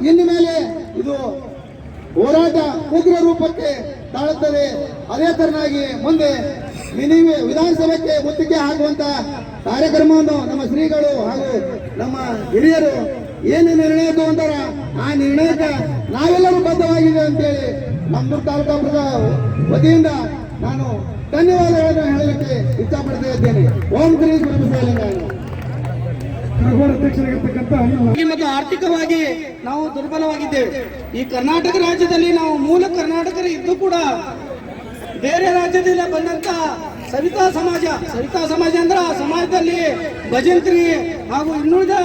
Speaker 3: ಇನ್ನು ಮೇಲೆ ಇದು ಹೋರಾಟ ಉಗ್ರ ರೂಪಕ್ಕೆ ತಾಳುತ್ತದೆ. ಅದೇ ತರನಾಗಿ ಮುಂದೆ ಮಿನಿ ವಿಧಾನಸಭೆಗೆ ಮುತ್ತಿಗೆ ಹಾಕುವಂತ ಕಾರ್ಯಕ್ರಮವನ್ನು ನಮ್ಮ ಶ್ರೀಗಳು ಹಾಗೂ ನಮ್ಮ ಹಿರಿಯರು ಏನು ನಿರ್ಣಯ ತಗೊಂತಾರ ಆ ನಿರ್ಣಯಕ್ಕೆ ನಾವೆಲ್ಲರೂ ಬದ್ಧವಾಗಿದೆ ಅಂತೇಳಿ ನಮ್ಮ ತಾಲೂಕಾ ವತಿಯಿಂದ ನಾನು ಧನ್ಯವಾದಗಳನ್ನು ಹೇಳಲಿಕ್ಕೆ ಇಷ್ಟಪಡ್ತಾ ಇದ್ದೇನೆ. ಓಂ ಶ್ರೀ ಗುರು ಬಸವಲಿಂಗಾಯ
Speaker 1: ಕಾರವಾರ ಅಧ್ಯಕ್ಷರಾಗಿರ್ತಕ್ಕಂಥ
Speaker 6: ಮತ್ತು ಆರ್ಥಿಕವಾಗಿ ನಾವು ದುರ್ಬಲವಾಗಿದ್ದೇವೆ. ಈ ಕರ್ನಾಟಕ ರಾಜ್ಯದಲ್ಲಿ ನಾವು ಮೂಲ ಕರ್ನಾಟಕರು ಇದ್ದು ಕೂಡ ಬೇರೆ ರಾಜ್ಯದಿಂದ ಬಂದಂತ ಸವಿತಾ ಸಮಾಜ ಸವಿತಾ ಸಮಾಜ ಅಂದ್ರೆ ಆ ಸಮಾಜದಲ್ಲಿ ಭಜಂತ್ರಿ ಹಾಗೂ ಇನ್ನುಳಿದ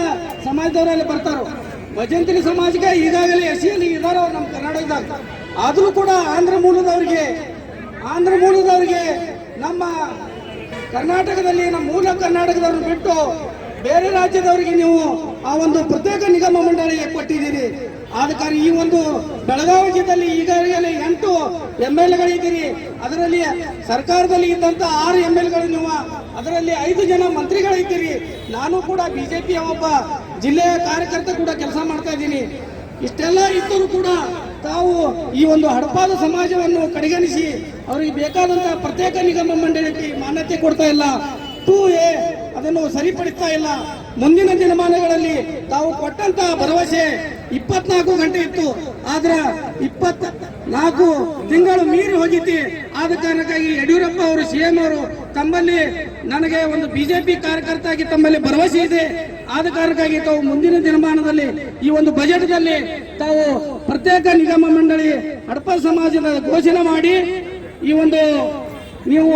Speaker 6: ಸಮಾಜದವರೆಲ್ಲ ಬರ್ತಾರೋ. ಭಜಂತ್ರಿ ಸಮಾಜಕ್ಕೆ ಈಗಾಗಲೇ ಎಸಿಯಲ್ಲಿ ಇದಾರೋ ನಮ್ಮ ಕರ್ನಾಟಕದಾಗ. ಆದರೂ ಕೂಡ ಆಂಧ್ರ ಮೂಲದವರಿಗೆ ಆಂಧ್ರ ಮೂಲದವರಿಗೆ ನಮ್ಮ ಕರ್ನಾಟಕದಲ್ಲಿ ನಮ್ಮ ಮೂಲ ಕರ್ನಾಟಕದವ್ರನ್ನ ಬಿಟ್ಟು ಬೇರೆ ರಾಜ್ಯದವರಿಗೆ ನೀವು ಆ ಒಂದು ಪ್ರತ್ಯೇಕ ನಿಗಮ ಮಂಡಳಿಗೆ ಕೊಟ್ಟಿದ್ದೀರಿ. ಆದ ಕಾರಣ ಈ ಒಂದು ಬೆಳಗಾವಿ ಜಿಲ್ಲೆಯಲ್ಲಿ ಈಗಾಗಲೇ ಎಂಟು ಎಂ ಎಲ್ ಎಗಳಿದ್ದೀರಿ ಅದರಲ್ಲಿ ಸರ್ಕಾರದಲ್ಲಿ ಇದ್ದಂತ ಆರು ಎಂ ಎಲ್ಗಳು ನೀವು, ಅದರಲ್ಲಿ ಐದು ಜನ ಮಂತ್ರಿಗಳಿದ್ದೀರಿ. ನಾನು ಕೂಡ ಬಿಜೆಪಿಯ ಒಬ್ಬ ಜಿಲ್ಲೆಯ ಕಾರ್ಯಕರ್ತ ಕೂಡ ಕೆಲಸ ಮಾಡ್ತಾ ಇದ್ದೀನಿ. ಇಷ್ಟೆಲ್ಲ ಇದ್ದರೂ ಕೂಡ ತಾವು ಈ ಒಂದು ಹಡಪಾದ ಸಮಾಜವನ್ನು ಕಡೆಗಣಿಸಿ, ಅವರಿಗೆ ಬೇಕಾದಂತಹ ಪ್ರತ್ಯೇಕ ನಿಗಮ ಮಂಡಳಿಗೆ ಮಾನ್ಯತೆ ಕೊಡ್ತಾ ಇಲ್ಲ. ಟೂ ಎ ಅದನ್ನು ಸರಿಪಡಿಸ್ತಾ ಇಲ್ಲ. ಮುಂದಿನ ದಿನಮಾನಗಳಲ್ಲಿ ತಾವು ಕೊಟ್ಟಂತ ಭರವಸೆ ಇಪ್ಪತ್ನಾಲ್ಕು ಗಂಟೆ ಇತ್ತು. ಆದ್ರ ಇಪ್ಪತ್ ನಾಲ್ಕು ತಿಂಗಳು ಮೀರಿ ಹೋಗಿತಿ ಆದ ಕಾರಣಕ್ಕಾಗಿ ಯಡಿಯೂರಪ್ಪ ಅವರು ಸಿಎಂ ಅವರು ತಮ್ಮಲ್ಲಿ ನನಗೆ ಒಂದು ಬಿಜೆಪಿ ಕಾರ್ಯಕರ್ತಾಗಿ ತಮ್ಮಲ್ಲಿ ಭರವಸೆ ಇದೆ. ಆದ ಕಾರಣಕ್ಕಾಗಿ ತಾವು ಮುಂದಿನ ದಿನಮಾನದಲ್ಲಿ ಈ ಒಂದು ಬಜೆಟ್ನಲ್ಲಿ ತಾವು ಪ್ರತ್ಯೇಕ ನಿಗಮ ಮಂಡಳಿ ಹಡಪ ಸಮಾಜದ ಘೋಷಣೆ ಮಾಡಿ ಈ ಒಂದು ನೀವು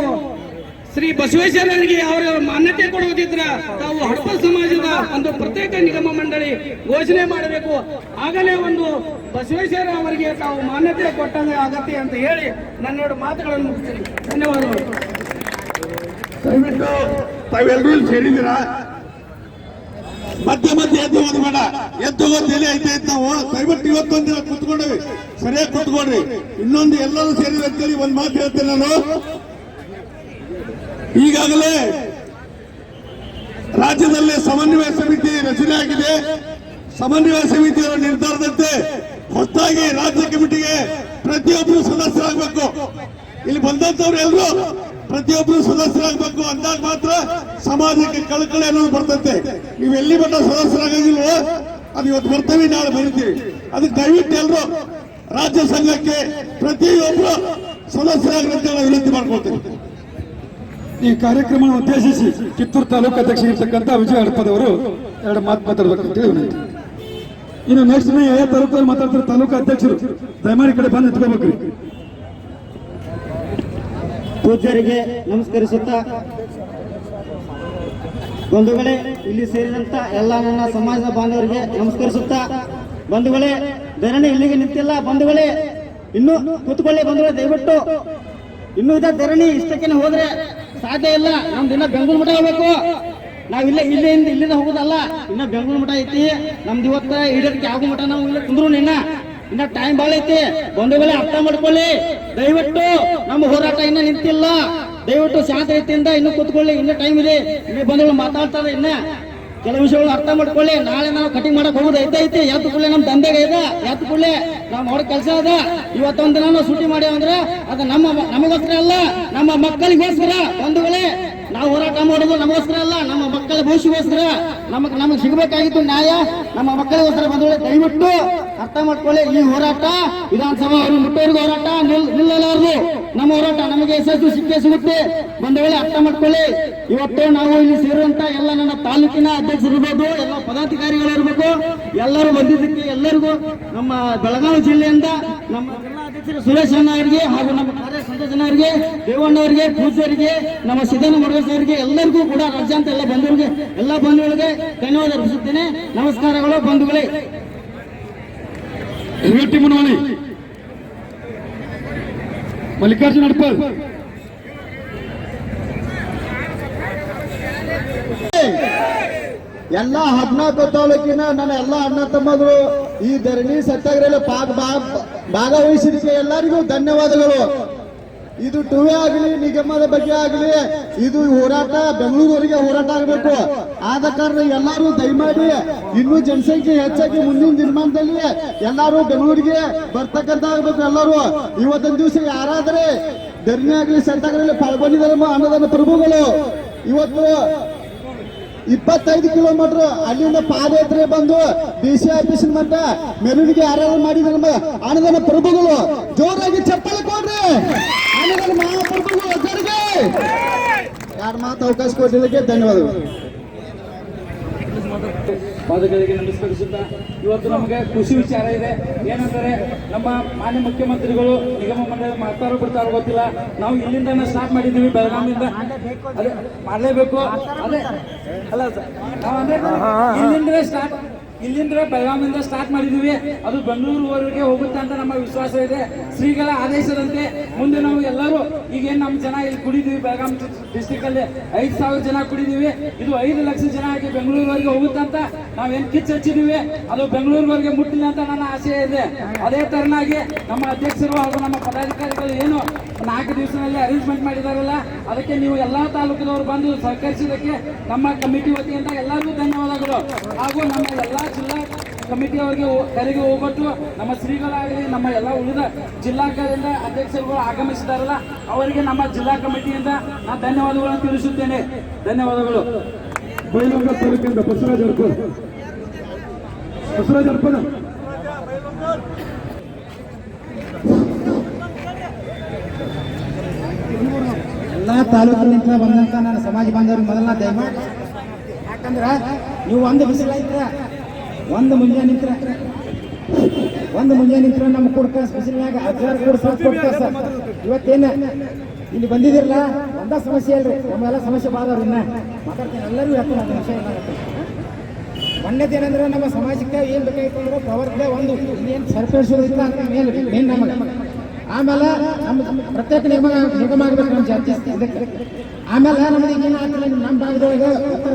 Speaker 6: ಶ್ರೀ ಬಸವೇಶ್ವರರಿಗೆ ಅವರ ಮಾನ್ಯತೆ ಕೊಡುವುದಿದ್ರ ತಾವು ಹಡಪ ಸಮಾಜದ ಒಂದು ಪ್ರತ್ಯೇಕ ನಿಗಮ ಮಂಡಳಿ ಘೋಷಣೆ ಮಾಡಬೇಕು. ಆಗಲೇ ಒಂದು ಬಸವೇಶ್ವರ ಅವರಿಗೆ ತಾವು ಮಾನ್ಯತೆ ಕೊಟ್ಟಂಗೆ ಆಗತ್ತೆ ಅಂತ ಹೇಳಿ ನನ್ನೆರಡು ಮಾತುಗಳನ್ನು ಮುಗಿಸ್ತೀನಿ. ಧನ್ಯವಾದಗಳು.
Speaker 7: ದಯವಿಟ್ಟು ತಾವೆಲ್ಲರೂ ಇಲ್ಲಿ ಸೇರಿದ್ದೀರಾ? ಮಧ್ಯ ಮಧ್ಯೆ ಎದ್ದು ಹೋದ್ ಬೇಡ ಎದ್ದು ಹೋದ್ ಎಲೆ ಐತೆ ನಾವು ದಯವಿಟ್ಟು ಇವತ್ತೊಂದಿನ ಕುತ್ಕೊಂಡ್ವಿ ಸರಿಯಾಗಿ ಕುತ್ಕೊಂಡ್ರಿ. ಇನ್ನೊಂದು ಎಲ್ಲರೂ ಸೇರಿದ ಅಂತೇಳಿ ಒಂದ್ ಮಾತು ಹೇಳ್ತೇನೆ ನಾನು. ಈಗಾಗಲೇ ರಾಜ್ಯದಲ್ಲಿ ಸಮನ್ವಯ ಸಮಿತಿ ರಚನೆ ಆಗಿದೆ. ಸಮನ್ವಯ ಸಮಿತಿಯ ನಿರ್ಧಾರದಂತೆ ಹೊಸದಾಗಿ ರಾಜ್ಯ ಕಮಿಟಿಗೆ ಪ್ರತಿಯೊಬ್ಬರು ಸದಸ್ಯರಾಗಬೇಕು. ಇಲ್ಲಿ ಬಂದಂತವ್ರು ಎಲ್ಲರೂ ಪ್ರತಿಯೊಬ್ಬರು ಸದಸ್ಯರಾಗಬೇಕು ಅಂದಾಗ ಮಾತ್ರ ಸಮಾಜಕ್ಕೆ ಕಳಕಳಿ ಅನ್ನೋದು ಬರ್ತಂತೆ. ನೀವು ಎಲ್ಲಿ ಮಟ್ಟ ಸದಸ್ಯರಾಗಿಲ್ವೋ ಅದು ಇವತ್ತು ಬರ್ತೇವೆ, ನಾಳೆ ಬರೀತೀವಿ. ಅದಕ್ಕೆ ದಯವಿಟ್ಟು ಎಲ್ಲರೂ ರಾಜ್ಯ ಸಂಘಕ್ಕೆ ಪ್ರತಿಯೊಬ್ಬರು ಸದಸ್ಯರಾಗ್ರಂತ ವಿನಂತಿ ಮಾಡ್ಕೊಳ್ತೇವೆ
Speaker 1: ಈ ಕಾರ್ಯಕ್ರಮವನ್ನು ಉದ್ದೇಶಿಸಿ ಕಿತ್ತೂರು ತಾಲೂಕು ಅಧ್ಯಕ್ಷರಿರ್ತಕ್ಕಂಥ ವಿಜಯ ಹಡಪದವರು ಎರಡು ಮಾತು ವಿನಂತಿ ಇನ್ನು ನೆಕ್ಸ್ಟ್ ಯಾವ ತಾಲೂಕಲ್ಲಿ ಮಾತಾಡ್ತಾರೆ ತಾಲೂಕು ಅಧ್ಯಕ್ಷರು? ದಯಮಾಡಿ ಕಡೆ ಬಂದು ನಿಂತ್ಕೋಬೇಕ್ರಿ
Speaker 8: ಪೂಜ್ಯರಿಗೆ ನಮಸ್ಕರಿಸುತ್ತಾ, ಬಂಧುಗಳೇ, ಇಲ್ಲಿ ಸೇರಿದಂತ ಎಲ್ಲ ನನ್ನ ಸಮಾಜದ ಬಾಂಧವರಿಗೆ ನಮಸ್ಕರಿಸುತ್ತಾ, ಬಂಧುಗಳೇ, ಧರಣಿ ಇಲ್ಲಿಗೆ ನಿಂತಿಲ್ಲ, ಬಂಧುಗಳೇ, ಇನ್ನು ಕೂತ್ಕೊಳ್ಳಿ ಬಂಧುಗಳೇ, ದಯವಿಟ್ಟು. ಇನ್ನು ಇದ ಧರಣಿ ಇಷ್ಟಕ್ಕಿನ ಹೋದ್ರೆ ಸಾಧ್ಯ ಇಲ್ಲ. ನಮ್ದು ದಿನ ಬೆಂಗಳೂರು ಮಠ ಹೋಗ್ಬೇಕು ನಾವ್ ಇಲ್ಲೇ ಇಲ್ಲಿಂದ ಇಲ್ಲಿಂದ ಹೋಗೋದಲ್ಲ. ಇನ್ನ ಬೆಂಗಳೂರು ಮಠ ಐತಿ. ನಮ್ದು ಇವತ್ತ ಈಡಕ್ಕೆ ಯಾವ ಮಠ ನಾವು ಇಲ್ಲ ಕುಂದ್ರು ನಿನ್ನ ಇನ್ನ ಟೈಮ್ ಬಾಳ ಐತಿ. ಬಂಧುಗಳೇ ಅರ್ಥ ಮಾಡ್ಕೊಳ್ಳಿ. ದಯವಿಟ್ಟು ನಮ್ಮ ಹೋರಾಟ ಇನ್ನ ನಿಂತಿಲ್ಲ. ದಯವಿಟ್ಟು ಶಾಂತ ರೀತಿಯಿಂದ ಇನ್ನು ಕೂತ್ಕೊಳ್ಳಿ. ಇನ್ನ ಟೈಮ್ ಇದೆ. ಇಲ್ಲಿ ಬಂಧುಗಳು ಮಾತಾಡ್ತಾರೆ ಇನ್ನ. ಕೆಲವು ವಿಷಯಗಳು ಅರ್ಥ ಮಾಡ್ಕೊಳ್ಳಿ. ನಾಳೆ ನಾವು ಕಟಿಂಗ್ ಮಾಡಕ್ ಹೋಗೋದು ಐತೆ ಐತೆ. ಎತ್ತು ಕೂಡಲೇ ನಮ್ ದಂಧೆಗೆ ಇದೆ. ಎತ್ತು ಕೂಡಲೇ ನಾವು ಮಾಡೋ ಕೆಲಸ ಅದ. ಇವತ್ತೊಂದ್ ನಾನು ಸೂಟಿ ಮಾಡಿ ಅಂದ್ರೆ ಅದು ನಮ್ಮ ನಮಗೋಸ್ಕರ ಅಲ್ಲ. ನಮ್ಮ ಮಕ್ಕಳಿಗೋಸ್ಕರ. ಬಂಧುಗಳೇ ನಾವು ಹೋರಾಟ ಮಾಡೋದು ನಮಗೋಸ್ಕರ ಅಲ್ಲ. ನಮ್ಮ ಮಕ್ಕಳ ಭವಿಷ್ಯಗೋಸ್ಕರ. ನಮಗ್ ನಮಗ್ ಸಿಗಬೇಕಾಗಿತ್ತು ನ್ಯಾಯ. ನಮ್ಮ ಮಕ್ಕಳಿಗೋಸ್ಕರ ಬಂಧುಗಳೇ ದಯವಿಟ್ಟು ಅರ್ಥ ಮಾಡ್ಕೊಳ್ಳಿ. ಈ ಹೋರಾಟ ವಿಧಾನಸಭಾ ಅವರು ಮುಟ್ಟೋರ್ಗ ಹೋರಾಟ. ನಿಲ್ ನಿಲ್ಲಲಾರದು. ನಮ್ಮ ಹೋರಾಟ ನಮಗೆ ಯಶಸ್ಸು ಸಿಕ್ಕೇ ಸಿಗುತ್ತೆ. ಬಂಧುಗಳೇ ಅರ್ಥ ಮಾಡ್ಕೊಳ್ಳಿ. ಇವತ್ತು ನಾವು ಇಲ್ಲಿ ಸೇರುವಂತ ಎಲ್ಲ ನನ್ನ ತಾಲೂಕಿನ ಅಧ್ಯಕ್ಷರು ಇರ್ಬೋದು, ಎಲ್ಲ ಪದಾಧಿಕಾರಿಗಳು ಇರಬೇಕು ಎಲ್ಲರೂ ಬಂದಿದ್ದಕ್ಕೆ ಎಲ್ಲರಿಗೂ ನಮ್ಮ ಬೆಳಗಾವಿ ಜಿಲ್ಲೆಯಿಂದ ನಮ್ಮ ಜಿಲ್ಲಾ ಅಧ್ಯಕ್ಷರು ಸುರೇಶ್ ಅಣ್ಣ ಅವರಿಗೆ ಹಾಗೂ ನಮ್ಮ ಕಾರ್ಯ ಸಂತೋಷ್ ಅವರಿಗೆ ದೇವಣ್ಣ ಅವರಿಗೆ ನಮ್ಮ ಸಿದ್ದನ ಮುರುಗೇಶ್ ಅವರಿಗೆ ಎಲ್ಲರಿಗೂ ಕೂಡ ರಾಜ್ಯಾಂತ ಎಲ್ಲ ಬಂಧುಗಳಿಗೆ ಎಲ್ಲ ಬಂಧುಗಳಿಗೆ ಧನ್ಯವಾದ ಅರ್ಪಿಸುತ್ತೇನೆ. ನಮಸ್ಕಾರಗಳು ಬಂಧುಗಳೇ.
Speaker 1: ಮಲ್ಲಿಕಾರ್ಜುನ್ ಮಲ್ಲಿಕಾರ್ಜುನ ಹಡಪದ್
Speaker 3: ಎಲ್ಲ ಹದಿನಾಲ್ಕು ತಾಲೂಕಿನ ನನ್ನ ಎಲ್ಲ ಅಣ್ಣ ತಮ್ಮಗಳು ಈ ಧರಣಿ ಸತ್ಯಾಗ್ರಹ ಪಾಕ್ ಭಾಗವಹಿಸಿದಕ್ಕೆ ಎಲ್ಲರಿಗೂ ಧನ್ಯವಾದಗಳು. ಇದು ಟೂ ಆಗಲಿ, ನಿಗಮದ ಬಗ್ಗೆ ಆಗಲಿ, ಇದು ಹೋರಾಟ ಬೆಂಗಳೂರಿಗೆ ಹೋರಾಟ ಆಗಬೇಕು. ಆದ ಕಾರಣ ಎಲ್ಲರೂ ದಯಮಾಡಿ ಇನ್ನೂ ಜನಸಂಖ್ಯೆ ಹೆಚ್ಚಾಗಿ ಮುಂದಿನ ದಿನಮಾನದಲ್ಲಿ ಎಲ್ಲರೂ ಬೆಂಗಳೂರಿಗೆ ಬರ್ತಕ್ಕಂತ ಆಗಬೇಕು ಎಲ್ಲರೂ. ಇವತ್ತೊಂದು ದಿವಸ ಯಾರಾದ್ರೆ ಧರಣಿ ಆಗಲಿ ಸಂತಾಗಲಿ ಪಾಲ್ಗೊಂಡಿದ್ದಾರೆ ಅನ್ನೋದನ್ನ ಪ್ರಭುಗಳು. ಇವತ್ತು ಇಪ್ಪತ್ತೈದು ಕಿಲೋಮೀಟರ್ ಅಲ್ಲಿಂದ ಪಾದಯಾತ್ರೆ ಬಂದು ಡಿ ಸಿ ಆಫೀಸಿನ ಮಟ್ಟ ಮೆರವಣಿಗೆ ಯಾರ್ಯಾರು ಮಾಡಿದ ಅಣ್ಣದನ ಪ್ರಭುಗಳು. ಜೋರಾಗಿ ಚಪ್ಪಲಿ ಕೊಡ್ರಿ. ಅಣ್ಣದನ ಮಹಾಪ್ರಭುಗಳು ಎರಡು ಮಾತು ಅವಕಾಶ ಕೊಟ್ಟಿದ್ದಕ್ಕೆ ಧನ್ಯವಾದಗಳು.
Speaker 9: ಪಾದಗಳಿಗೆ ನಮಸ್ಕರಿಸುತ್ತಾ ಇವತ್ತು ನಮಗೆ ಖುಷಿ ವಿಚಾರ ಇದೆ. ಏನಂದರೆ ನಮ್ಮ ಮಾನ್ಯ ಮುಖ್ಯಮಂತ್ರಿಗಳು ನಿಗಮ ಮಂಡಳಿ ಮಾಡ್ತಾರೋ ಬಿಡ್ತಾರೋ ಗೊತ್ತಿಲ್ಲ. ನಾವು ಇಲ್ಲಿಂದ ಸ್ಟಾರ್ಟ್ ಮಾಡಿದ್ದೀವಿ ಬೆಳಗಾವಿಯಿಂದ. ಅದೇ ಮಾಡಲೇಬೇಕು. ಅದೇ ಅಲ್ಲ ಸರ್ ನಾವು ಅಂದ್ರೆ ಇಲ್ಲಿಂದಲೇ ಸ್ಟಾರ್ಟ್ ಇಲ್ಲಿಂದ ಬೆಳಗಾವಿಯಿಂದ ಸ್ಟಾರ್ಟ್ ಮಾಡಿದ್ದೀವಿ ಅದು ಬೆಂಗಳೂರುವರೆಗೆ ಹೋಗುತ್ತೆ ಅಂತ ನಮ್ಮ ವಿಶ್ವಾಸ ಇದೆ. ಶ್ರೀಗಳ ಆದೇಶದಂತೆ ಮುಂದೆ ನಾವು ಎಲ್ಲರೂ ಈಗೇನು ನಮ್ಮ ಜನ ಇಲ್ಲಿ ಕುಡಿದೀವಿ ಬೆಳಗಾವಿ ಡಿಸ್ಟಿಕ್ ಅಲ್ಲಿ ಐದು ಸಾವಿರ ಜನ ಕುಡಿದೀವಿ. ಇದು ಐದು ಲಕ್ಷ ಜನ ಆಗಿ ಬೆಂಗಳೂರುವರೆಗೆ ಹೋಗುತ್ತೆ ಅಂತ ನಾವೇನು ಕಿಚ್ಚು ಹಚ್ಚಿದೀವಿ. ಅದು ಬೆಂಗಳೂರುವರೆಗೆ ಮುಟ್ಟಿಲ್ಲ ಅಂತ ನನ್ನ ಆಸೆ ಇದೆ. ಅದೇ ತರನಾಗಿ ನಮ್ಮ ಅಧ್ಯಕ್ಷರು ಹಾಗೂ ನಮ್ಮ ಪದಾಧಿಕಾರಿಗಳು ಏನು ನಾಲ್ಕು ದಿವಸದಲ್ಲಿ ಅರೇಂಜ್ಮೆಂಟ್ ಮಾಡಿದಾರಲ್ಲ, ಅದಕ್ಕೆ ನೀವು ಎಲ್ಲ ತಾಲೂಕಿನವರು ಬಂದು ಸಹಕರಿಸಿದ್ದಕ್ಕೆ ನಮ್ಮ ಕಮಿಟಿ ವತಿಯಿಂದ ಎಲ್ಲರಿಗೂ ಧನ್ಯವಾದಗಳು. ಹಾಗೂ ನಮ್ಮ ಎಲ್ಲ ಜಿಲ್ಲಾ ಕಮಿಟಿಯವರಿಗೆ ಕರೆಗೆ ಹೋಗ್ಬಿಟ್ಟು ನಮ್ಮ ಶ್ರೀಗಳಾಗಲಿ, ನಮ್ಮ ಎಲ್ಲ ಉಳಿದ ಜಿಲ್ಲಾಕಾರಿಂದ ಅಧ್ಯಕ್ಷರುಗಳು ಆಗಮಿಸಿದಾರಲ್ಲ, ಅವರಿಗೆ ನಮ್ಮ ಜಿಲ್ಲಾ ಕಮಿಟಿಯಿಂದ ನಾನು ಧನ್ಯವಾದಗಳನ್ನು ತಿಳಿಸುತ್ತೇನೆ. ಧನ್ಯವಾದಗಳು.
Speaker 1: ಬಸವರಾಜ
Speaker 10: ಎಲ್ಲ ತಾಲೂಕಿನಿಂದ ಬಂದಂತ ನನ್ನ ಸಮಾಜ ಬಾಂಧವರಿಗೆ ಮೊದಲ ದಯಮಾಡಿ ಯಾಕಂದ್ರ ನೀವು ಒಂದು ಬಿಸಿಲು ಐತ್ರ ಒಂದು ಮುಂಜಾನೆ ನಿಂತ್ರ, ಒಂದು ಮುಂಜಾನೆ ನಿಂತ್ರ ನಮ್ಮ ಕುಡ್ಕ ಬಿಸಿಲಿನಾಗ ಕೂಡ ಸಾಥ್ ಕೊಡ್ತಾರ ಸರ್ ಇವತ್ತೇನ? ಇಲ್ಲಿ ಬಂದಿದಿರಲ್ಲ ಒಂದ ಸಮಸ್ಯೆ ಅಲ್ರಿ. ನಮ್ಮೆಲ್ಲ ಸಮಸ್ಯೆ ಬಾದವ್ರು ಇನ್ನ. ಮಾತಾಡ್ತೀನಿ. ಎಲ್ಲರಿಗೂ ಹೇಳ್ತೀನಿ ಅದು ವಿಷಯ ಏನಂದ್ರೆ, ನಮ್ಮ ಸಮಾಜಕ್ಕೆ ಏನ್ ಬೇಕಾಗಿತ್ತು ಅಂದ್ರೆ ಪ್ರವರ್ಗ ಒಂದು. ಏನು ಸರಿಪಡಿಸೋದಿಲ್ಲ ಅಂತ ಮೇಲೆ ಮೇನ್ ನಮಗೆ ಆಮೇಲೆ ನಮ್ಮ ಪ್ರತ್ಯೇಕ ನಿಗಮ ನಿಗಮ ಆಗ್ಬೇಕು ನಮ್ಮ ಜಾತಿ. ಇದಕ್ಕೆ. ಆಮೇಲೆ ನಮ್ದು ಏನು ನಮ್ಮ ಭಾಗದೊಳಗೆ ಉತ್ತರ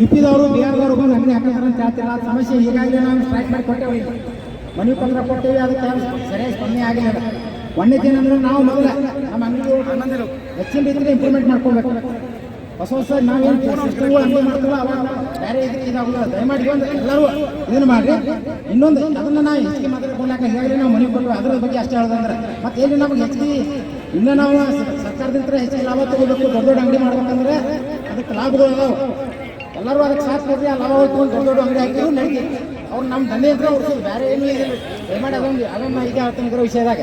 Speaker 10: ಯು ಪಿದವರು ಬಿಹಾರದವ್ರು ಬಂದು ಹಂಗೆ ಹಾಕಿದ್ರೆ ಅಂತ ಹೇಳ್ತಿಲ್ಲ ಆ ಸಮಸ್ಯೆ ಈಗಾಗಲೇ ನಾವು ಸ್ಟ್ರೈಕ್ ಮಾಡಿ ಕೊಟ್ಟೇವೆ. ಮನವಿ ಪತ್ರ ಕೊಟ್ಟೇವಿ ಅದಕ್ಕೆ ಸರಿಯಾಗಿ ಸ್ಪಂದನೆ ಆಗಿಲ್ಲ. ದಿನ ಅಂದ್ರೆ ನಾವು ಮೊದಲ ನಮ್ಮ ಅಂಗಡಿ ಹೆಚ್ಚಿನ ರೀತಿಯಲ್ಲಿ ಇಂಪ್ರೂವ್ಮೆಂಟ್ ಮಾಡ್ಕೊಳ್ಬೇಕು ಹೊಸ ಹೊಸ ನಾವೇನು ಮಾಡ್ತೀವೋ ಅವಾಗ ಬೇರೆ ಇದಕ್ಕೆ ಇದಾಗಲ್ಲ ದಯಮಾಡಿ ಒಂದು ಎಲ್ಲರೂ ಇದನ್ನು ಮಾಡ್ರಿ. ಇನ್ನೊಂದು, ಅದನ್ನ ನಾವು ಹೆಚ್ಚಿಗೆ ಮಾತಾಡ್ಕೊಳ್ಳಾಕ ಹೇಳಿ ನಾವು ಮನೆ ಕೊಟ್ಟು ಅದರ ಬಗ್ಗೆ ಅಷ್ಟೇ ಹೇಳೋದಂದ್ರೆ ಮತ್ತೆ ಏನು ನಮಗೆ ಹೆಚ್ಚಿಗೆ, ಇನ್ನೂ ನಾವು ಸರ್ಕಾರದಿಂದ ಹೆಚ್ಚಿಗೆ ಲಾಭ ತಗೋಬೇಕು, ದೊಡ್ಡ ದೊಡ್ಡ ಅಂಗಡಿ ಮಾಡ್ಬೇಕಂದ್ರೆ ಅದಕ್ಕೆ ಲಾಭಗಳು ಎಲ್ಲರೂ ಅದಕ್ಕೆ ಸಾಥ್ ಕೊಡ್ರಿ. ಆ ಲಾಭ ಹೋಗ್ಕೊಂಡು ದೊಡ್ಡ ದೊಡ್ಡ ಅಂಗಡಿ ಹಾಕಿದ್ರು ನಡೀತಿ ಅವ್ರು ನಮ್ಮ ದಂಧೆ ಅಂತ ಅವ್ರು ಬೇರೆ ಏನು ಇಲ್ಲ. ದಯಮಾಡಿ ಅದೊಂದು ಅದನ್ನ ಈಗ ಹೇಳ್ತಾನೆ ಇದ್ರ ವಿಷಯದಾಗ.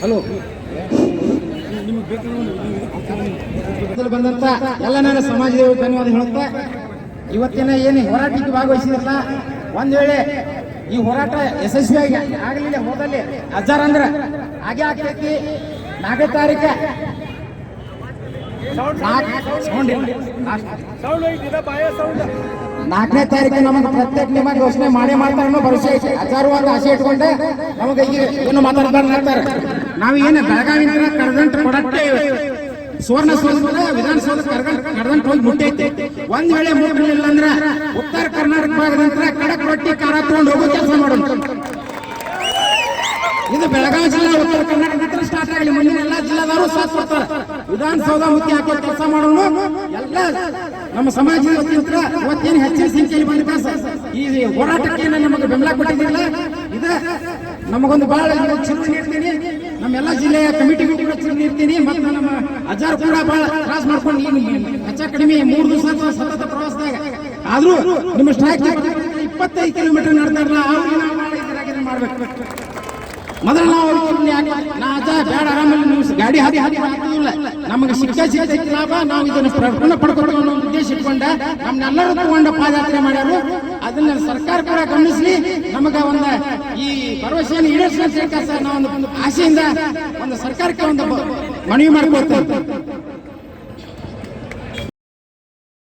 Speaker 10: ಹಲೋ. ಬಂದಂತ ಎಲ್ಲ ನನ್ನ ಸಮಾಜದ ಧನ್ಯವಾದ ಹೇಳುತ್ತಾ ಇವತ್ತಿನ ಏನು ಹೋರಾಟಕ್ಕೆ ಭಾಗವಹಿಸಿದ್ರಲ್ಲ ಒಂದ್ ವೇಳೆ ಈ ಹೋರಾಟ ಯಶಸ್ವಿಯಾಗಿ ಆಗಲಿಲ್ಲ ಹೋದಲ್ಲಿ ಹಜಾರ್ ಅಂದ್ರೆ ಹಾಗೆ ಆಗ್ತೈತಿ. ನಾಲ್ಕನೇ ತಾರೀಕ. ನಾಲ್ಕನೇ ತಾರೀಕು ನಮಗೆ ಪ್ರತ್ಯೇಕ ನಿಮಗೆ ಘೋಷಣೆ ಮಾಡೇ ಮಾಡ್ತಾರೆ ಅನ್ನೋ ಭರವಸೆ ಐತೆ. ಹಜಾರು ಇಟ್ಕೊಂಡೆ ನಮಗೆ ಈಗ ಏನು ಮಾತಾಡ್ತಾರೆ ನಾವು ಏನು ಬೆಳಗಾವಿ ಕರೆದಂಟ್ ಕೊಡಕ್ಕೆ ಸುವರ್ಣ ಸೌಧದ ವಿಧಾನಸೌಧ ಕರ್ಗಂಟ್ ಹೋಗಿ ಮುಟ್ಟೈತೆ. ಒಂದ್ ವೇಳೆ ಮುಟ್ಟಲಿಲ್ಲ ಅಂದ್ರೆ ಉತ್ತರ ಕರ್ನಾಟಕ ಭಾಗದಂತ್ರ ಕಡಕ್ ರೊಟ್ಟಿ ಖಾರ ತಗೊಂಡು ಹೋಗೋ ಕೆಲಸ ಮಾಡೋಣ. ಇದು ಬೆಳಗಾವಿ ಜಿಲ್ಲಾ, ಉತ್ತರ ಕರ್ನಾಟಕ ಸ್ಟಾರ್ಟ್ ಆಗಲಿ. ಮುಂದಿನ ಎಲ್ಲಾ ಜಿಲ್ಲಾದವರು ಸಾಥ್ ಕೊಡ್ತಾರೆ. ವಿಧಾನಸೌಧ ಮುತ್ತಿ ಹಾಕೋ ಕೆಲಸ ಮಾಡೋಣ. ಎಲ್ಲ ನಮ್ಮ ಸಮಾಜದ ವತಿಯಿಂದ ಇವತ್ತೇನು ಹೆಚ್ಚಿನ ಸಂಖ್ಯೆಯಲ್ಲಿ ಬಂದ ಈ ಹೋರಾಟಕ್ಕೆ ನಮಗೆ ಬೆಂಬಲ ಕೊಟ್ಟಿದ್ದಿಲ್ಲ ಇದ ನಮಗೊಂದು ಬಹಳ ಚಿರು ನೀಡ್ತೀನಿ. ನಮ್ಮೆಲ್ಲ ಜಿಲ್ಲೆಯ ಕಮಿಟಿಗೂ ಕೂಡ ಚಿರು ನೀಡ್ತೀನಿ. ಮತ್ತು ನಮ್ಮ ಅಜಾರ್ ಕೂಡ ಬಹಳ ಕ್ರಾಸ್ ಮಾಡ್ಕೊಂಡು ಹೆಚ್ಚ ಕಡಿಮೆ ಮೂರು ದಿವಸ ಸತತ ಪ್ರವಾಸದಾಗ. ಆದರೂ ನಿಮ್ಮ ಸ್ಟ್ರೈಕ್ ಇಪ್ಪತ್ತೈದು ಕಿಲೋಮೀಟರ್ ನಡೆದಾರಲ್ಲ ಅವ್ರಿಗೆ ಮಾಡ್ಬೇಕು. ಮೊದಲು ನಾವು ಗಾಡಿ ಹಾದಿ ಹಾಕಿಲ್ಲ ನಮಗೆ ಶಿಕ್ಷೆ ಸಿಗ್ತೈತಿ ಲಾಭ, ನಾವು ಇದನ್ನು ಪ್ರಕರಣ ಪಡ್ಕೊಂಡು ಅನ್ನೋ ಉದ್ದೇಶ ಇಟ್ಕೊಂಡ ನಮ್ನೆಲ್ಲರೂ ತಗೊಂಡ ಪಾದಯಾತ್ರೆ ಮಾಡ್ಯಾರು. ಅದನ್ನ ಸರ್ಕಾರ ಕೂಡ ಗಮನಿಸಲಿ. ನಮಗ ಒಂದು ಈ ಭರವಸೆಯನ್ನು ಈಡೇರಿಸುವಂತ ಸರ್ ನಾವು ಒಂದು ಆಸೆಯಿಂದ ಒಂದು ಸರ್ಕಾರಕ್ಕೆ ಒಂದು ಮನವಿ ಮಾಡ್ಕೊಳ್ತೇವೆ.